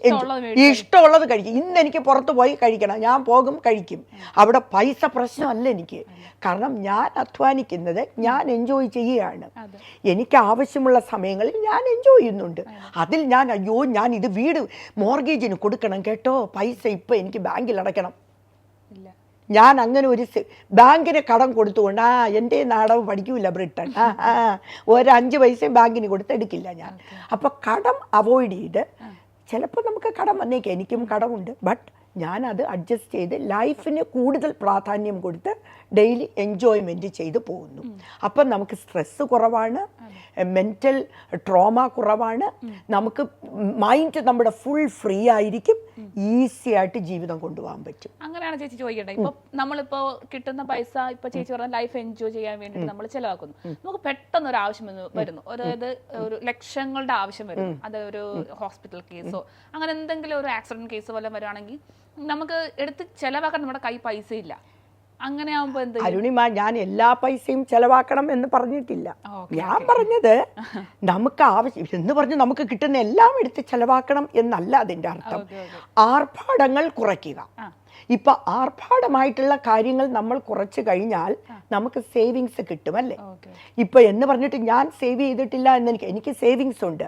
ഇഷ്ടമുള്ളത് കഴിക്കും. ഇന്ന് എനിക്ക് പുറത്ത് പോയി കഴിക്കണം. ഞാൻ പോകും കഴിക്കും. അവിടെ പൈസ പ്രശ്നമല്ല എനിക്ക്. കാരണം ഞാൻ അധ്വാനിക്കുന്നത് ഞാൻ എൻജോയ് ചെയ്യുകയാണ്. എനിക്ക് ആവശ്യമുള്ള സമയങ്ങളിൽ ഞാൻ എൻജോയ് ചെയ്യുന്നുണ്ട്. അതിൽ ഞാൻ അയ്യോ ഞാൻ ഇത് വീട് മോർഗേജിന് കൊടുക്കണം കേട്ടോ. പൈസ ഇപ്പം എനിക്ക് ബാങ്കിൽ അടയ്ക്കണം. ഞാൻ അങ്ങനെ ഒരു ബാങ്കിന് കടം കൊടുത്തുകൊണ്ട് ആ എന്റെ നാടകം പഠിക്കൂല ബ്രിട്ടൻ. ആ ആ ഒരു അഞ്ച് പൈസയും ബാങ്കിന് കൊടുത്തെടുക്കില്ല ഞാൻ. അപ്പോൾ കടം അവോയ്ഡ് ചെയ്ത് ചിലപ്പോൾ നമുക്ക് കടം വന്നേക്കാം എനിക്കും കടമുണ്ട്. ബട്ട് ഞാനത് അഡ്ജസ്റ്റ് ചെയ്ത് ലൈഫിന് കൂടുതൽ പ്രാധാന്യം കൊടുത്ത് ഡെയിലി എൻജോയ്മെന്റ് ചെയ്ത് പോകുന്നു. അപ്പം നമുക്ക് സ്ട്രെസ്സ് കുറവാണ് മെന്റൽ ട്രോമ കുറവാണ്. നമുക്ക് മൈൻഡ് നമ്മുടെ ഫുൾ ഫ്രീ ആയിരിക്കും. ഈസി ആയിട്ട് ജീവിതം കൊണ്ടുപോകാൻ പറ്റും. അങ്ങനെയാണ് ചേച്ചി ചോദിക്കട്ടെ. ഇപ്പൊ നമ്മളിപ്പോ കിട്ടുന്ന പൈസ ഇപ്പൊ ചേച്ചി പറഞ്ഞ ലൈഫ് എൻജോയ് ചെയ്യാൻ വേണ്ടി നമ്മൾ ചെലവാക്കുന്നു. നമുക്ക് പെട്ടെന്ന് ഒരു ആവശ്യം വരുന്നു. അതായത് ഒരു ലക്ഷങ്ങളുടെ ആവശ്യം വരുന്നു അത് ഒരു ഹോസ്പിറ്റൽ കേസോ അങ്ങനെ എന്തെങ്കിലും ഒരു ആക്സിഡന്റ് കേസ് വല്ലതും വരുവാണെങ്കിൽ നമുക്ക് എടുത്ത് ചെലവാക്കാൻ നമ്മുടെ കൈ പൈസ ഇല്ല അങ്ങനെ ആവുമ്പോ എന്ത് ചെയ്യും? അരുണിമ ഞാൻ എല്ലാ പൈസയും ചെലവാക്കണം എന്ന് പറഞ്ഞിട്ടില്ല. ഞാൻ പറഞ്ഞത് നമുക്ക് ആവശ്യം എന്ന് പറഞ്ഞ് നമുക്ക് കിട്ടുന്ന എല്ലാം എടുത്ത് ചെലവാക്കണം എന്നല്ല അതിന്റെ അർത്ഥം. ആർഭാടങ്ങൾ കുറയ്ക്കുക. ഇപ്പൊ ആർഭാടമായിട്ടുള്ള കാര്യങ്ങൾ നമ്മൾ കുറച്ച് കഴിഞ്ഞാൽ നമുക്ക് സേവിങ്സ് കിട്ടും അല്ലേ? ഇപ്പൊ എന്ന് പറഞ്ഞിട്ട് ഞാൻ സേവ് ചെയ്തിട്ടില്ല എന്ന് എനിക്ക് എനിക്ക് സേവിങ്സ് ഉണ്ട്.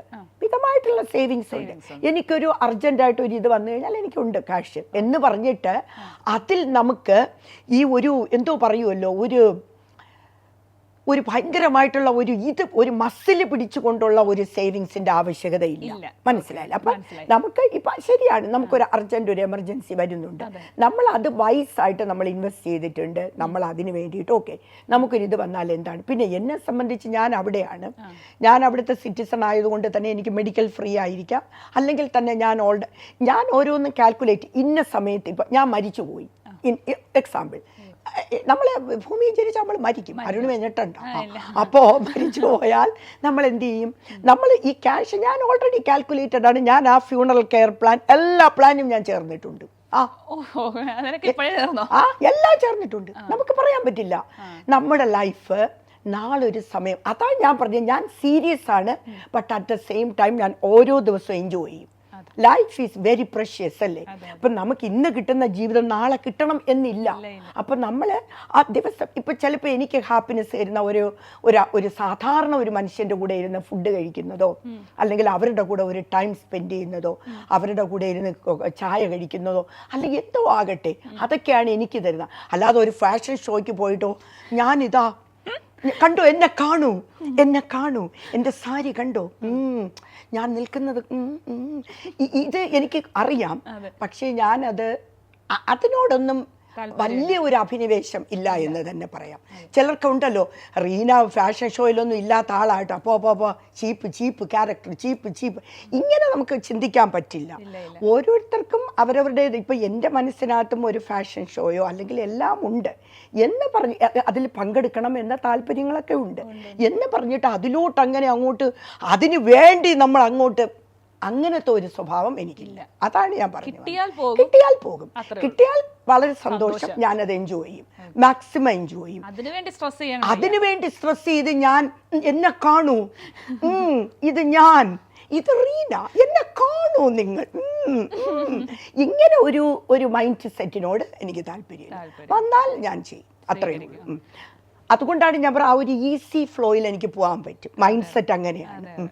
മിതമായിട്ടുള്ള സേവിങ്സ് ഉണ്ട്. എനിക്കൊരു അർജന്റായിട്ട് ഒരു ഇത് വന്നു കഴിഞ്ഞാൽ എനിക്കുണ്ട് കാശ് എന്ന് പറഞ്ഞിട്ട് അതിൽ നമുക്ക് ഈ ഒരു എന്തോ പറയുമല്ലോ ഒരു ഒരു ഭയങ്കരമായിട്ടുള്ള ഒരു ഇത് ഒരു മസിൽ പിടിച്ചുകൊണ്ടുള്ള ഒരു സേവിങ്സിന്റെ ആവശ്യകതയില്ല. മനസ്സിലായില്ല? അപ്പൊ നമുക്ക് ഇപ്പൊ ശരിയാണ് നമുക്കൊരു അർജന്റ് ഒരു എമർജൻസി വരുന്നുണ്ട്. നമ്മൾ അത് വൈസ് ആയിട്ട് നമ്മൾ ഇൻവെസ്റ്റ് ചെയ്തിട്ടുണ്ട്. നമ്മൾ അതിന് വേണ്ടിയിട്ട് ഓക്കെ നമുക്കൊരു ഇത് വന്നാൽ എന്താണ്? പിന്നെ എന്നെ സംബന്ധിച്ച് ഞാൻ അവിടെയാണ്. ഞാൻ അവിടുത്തെ സിറ്റിസൺ ആയതുകൊണ്ട് തന്നെ എനിക്ക് മെഡിക്കൽ ഫ്രീ ആയിരിക്കാം. അല്ലെങ്കിൽ തന്നെ ഞാൻ ഓൾഡ് ഞാൻ ഓരോന്നും കാൽക്കുലേറ്റ് ഇന്ന സമയത്ത് ഇപ്പൊ ഞാൻ മരിച്ചുപോയി. എക്സാമ്പിൾ നമ്മൾ ഭൂമിയിൽ ജനിച്ച നമ്മൾ മരിക്കും. അരുണ് കഴിഞ്ഞിട്ടുണ്ട് അപ്പോൾ മരിച്ചു പോയാൽ നമ്മൾ എന്ത് ചെയ്യും? നമ്മൾ ഈ ക്യാഷ് ഞാൻ ഓൾറെഡി കാൽക്കുലേറ്റഡ് ആണ്. ഞാൻ ആ ഫ്യൂണറൽ കെയർ പ്ലാൻ എല്ലാ പ്ലാനും ഞാൻ ചേർന്നിട്ടുണ്ട്. ആ. ആ എല്ലാം ചേർന്നിട്ടുണ്ട്. നമുക്ക് പറയാൻ പറ്റില്ല. നമ്മുടെ ലൈഫ് നാളൊരു സമയം. അതാണ് ഞാൻ പറഞ്ഞത്. ഞാൻ സീരിയസ് ആണ്. But at the same time ഞാൻ ഓരോ ദിവസവും എൻജോയ് ചെയ്യും. ലൈഫ് ഈസ് വെരി പ്രഷ്യസ് അല്ലേ? അപ്പൊ നമുക്ക് ഇന്ന് കിട്ടുന്ന ജീവിതം നാളെ കിട്ടണം എന്നില്ല. അപ്പൊ നമ്മൾ ആ ദിവസം ഇപ്പൊ ചിലപ്പോൾ എനിക്ക് ഹാപ്പിനെസ് തരുന്ന ഒരു ഒരു ഒരു സാധാരണ ഒരു മനുഷ്യന്റെ കൂടെ ഇരുന്ന് ഫുഡ് കഴിക്കുന്നതോ അല്ലെങ്കിൽ അവരുടെ കൂടെ ഒരു ടൈം സ്പെൻഡ് ചെയ്യുന്നതോ അവരുടെ കൂടെ ഇരുന്ന് ചായ കഴിക്കുന്നതോ അല്ലെങ്കിൽ എന്തോ ആകട്ടെ അതൊക്കെയാണ് എനിക്ക് തരുന്നത്. അല്ലാതെ ഒരു ഫാഷൻ ഷോയ്ക്ക് പോയിട്ടോ ഞാനിതാ കണ്ടോ? എന്നെ കാണൂ. എന്നെ കാണൂ. എന്റെ സാരി കണ്ടോ? ഞാൻ നിൽക്കുന്നത് ഇത് എനിക്ക് അറിയാം. പക്ഷേ ഞാനത് അതിനോടൊന്നും വലിയ ഒരു അഭിനിവേശം ഇല്ല എന്ന് തന്നെ പറയാം. ചിലർക്ക് ഉണ്ടല്ലോ റീന ഫാഷൻ ഷോയിലൊന്നും ഇല്ലാത്ത ആളായിട്ട് അപ്പോ അപ്പോ അപ്പോൾ ചീപ്പ് ചീപ്പ് ക്യാരക്ടർ ചീപ്പ് ചീപ്പ്. ഇങ്ങനെ നമുക്ക് ചിന്തിക്കാൻ പറ്റില്ല. ഓരോരുത്തർക്കും അവരവരുടെ ഇപ്പൊ എന്റെ മനസ്സിനകത്തും ഒരു ഫാഷൻ ഷോയോ അല്ലെങ്കിൽ എല്ലാം ഉണ്ട്. എന്ന് പറഞ്ഞ് അതിൽ പങ്കെടുക്കണം എന്ന താല്പര്യങ്ങളൊക്കെ ഉണ്ട്. എന്ന് പറഞ്ഞിട്ട് അതിലോട്ട് അങ്ങനെ അങ്ങോട്ട് അതിനു വേണ്ടി നമ്മൾ അങ്ങോട്ട് അങ്ങനത്തെ ഒരു സ്വഭാവം എനിക്കില്ല. അതാണ് ഞാൻ പറഞ്ഞത് കിട്ടിയാൽ പോകും. കിട്ടിയാൽ വളരെ സന്തോഷം. ഞാൻ അത് എൻജോയ് ചെയ്യും. മാക്സിമം എൻജോയ് ചെയ്യും. അതിനുവേണ്ടി സ്ട്രെസ് ചെയ്ത് ഞാൻ എന്നെ കാണൂ. ഇത് ഞാൻ. ഇത് റീന. എന്നെ കാണൂ നിങ്ങൾ. ഇങ്ങനെ ഒരു ഒരു മൈൻഡ് സെറ്റിനോട് എനിക്ക് താല്പര്യം. വന്നാൽ ഞാൻ ചെയ്യും. അത്രയും. അതുകൊണ്ടാണ് ഞാൻ പറ ആ ഒരു ഈസി ഫ്ലോയിൽ എനിക്ക് പോകാൻ പറ്റും. മൈൻഡ് സെറ്റ് അങ്ങനെയാണ്.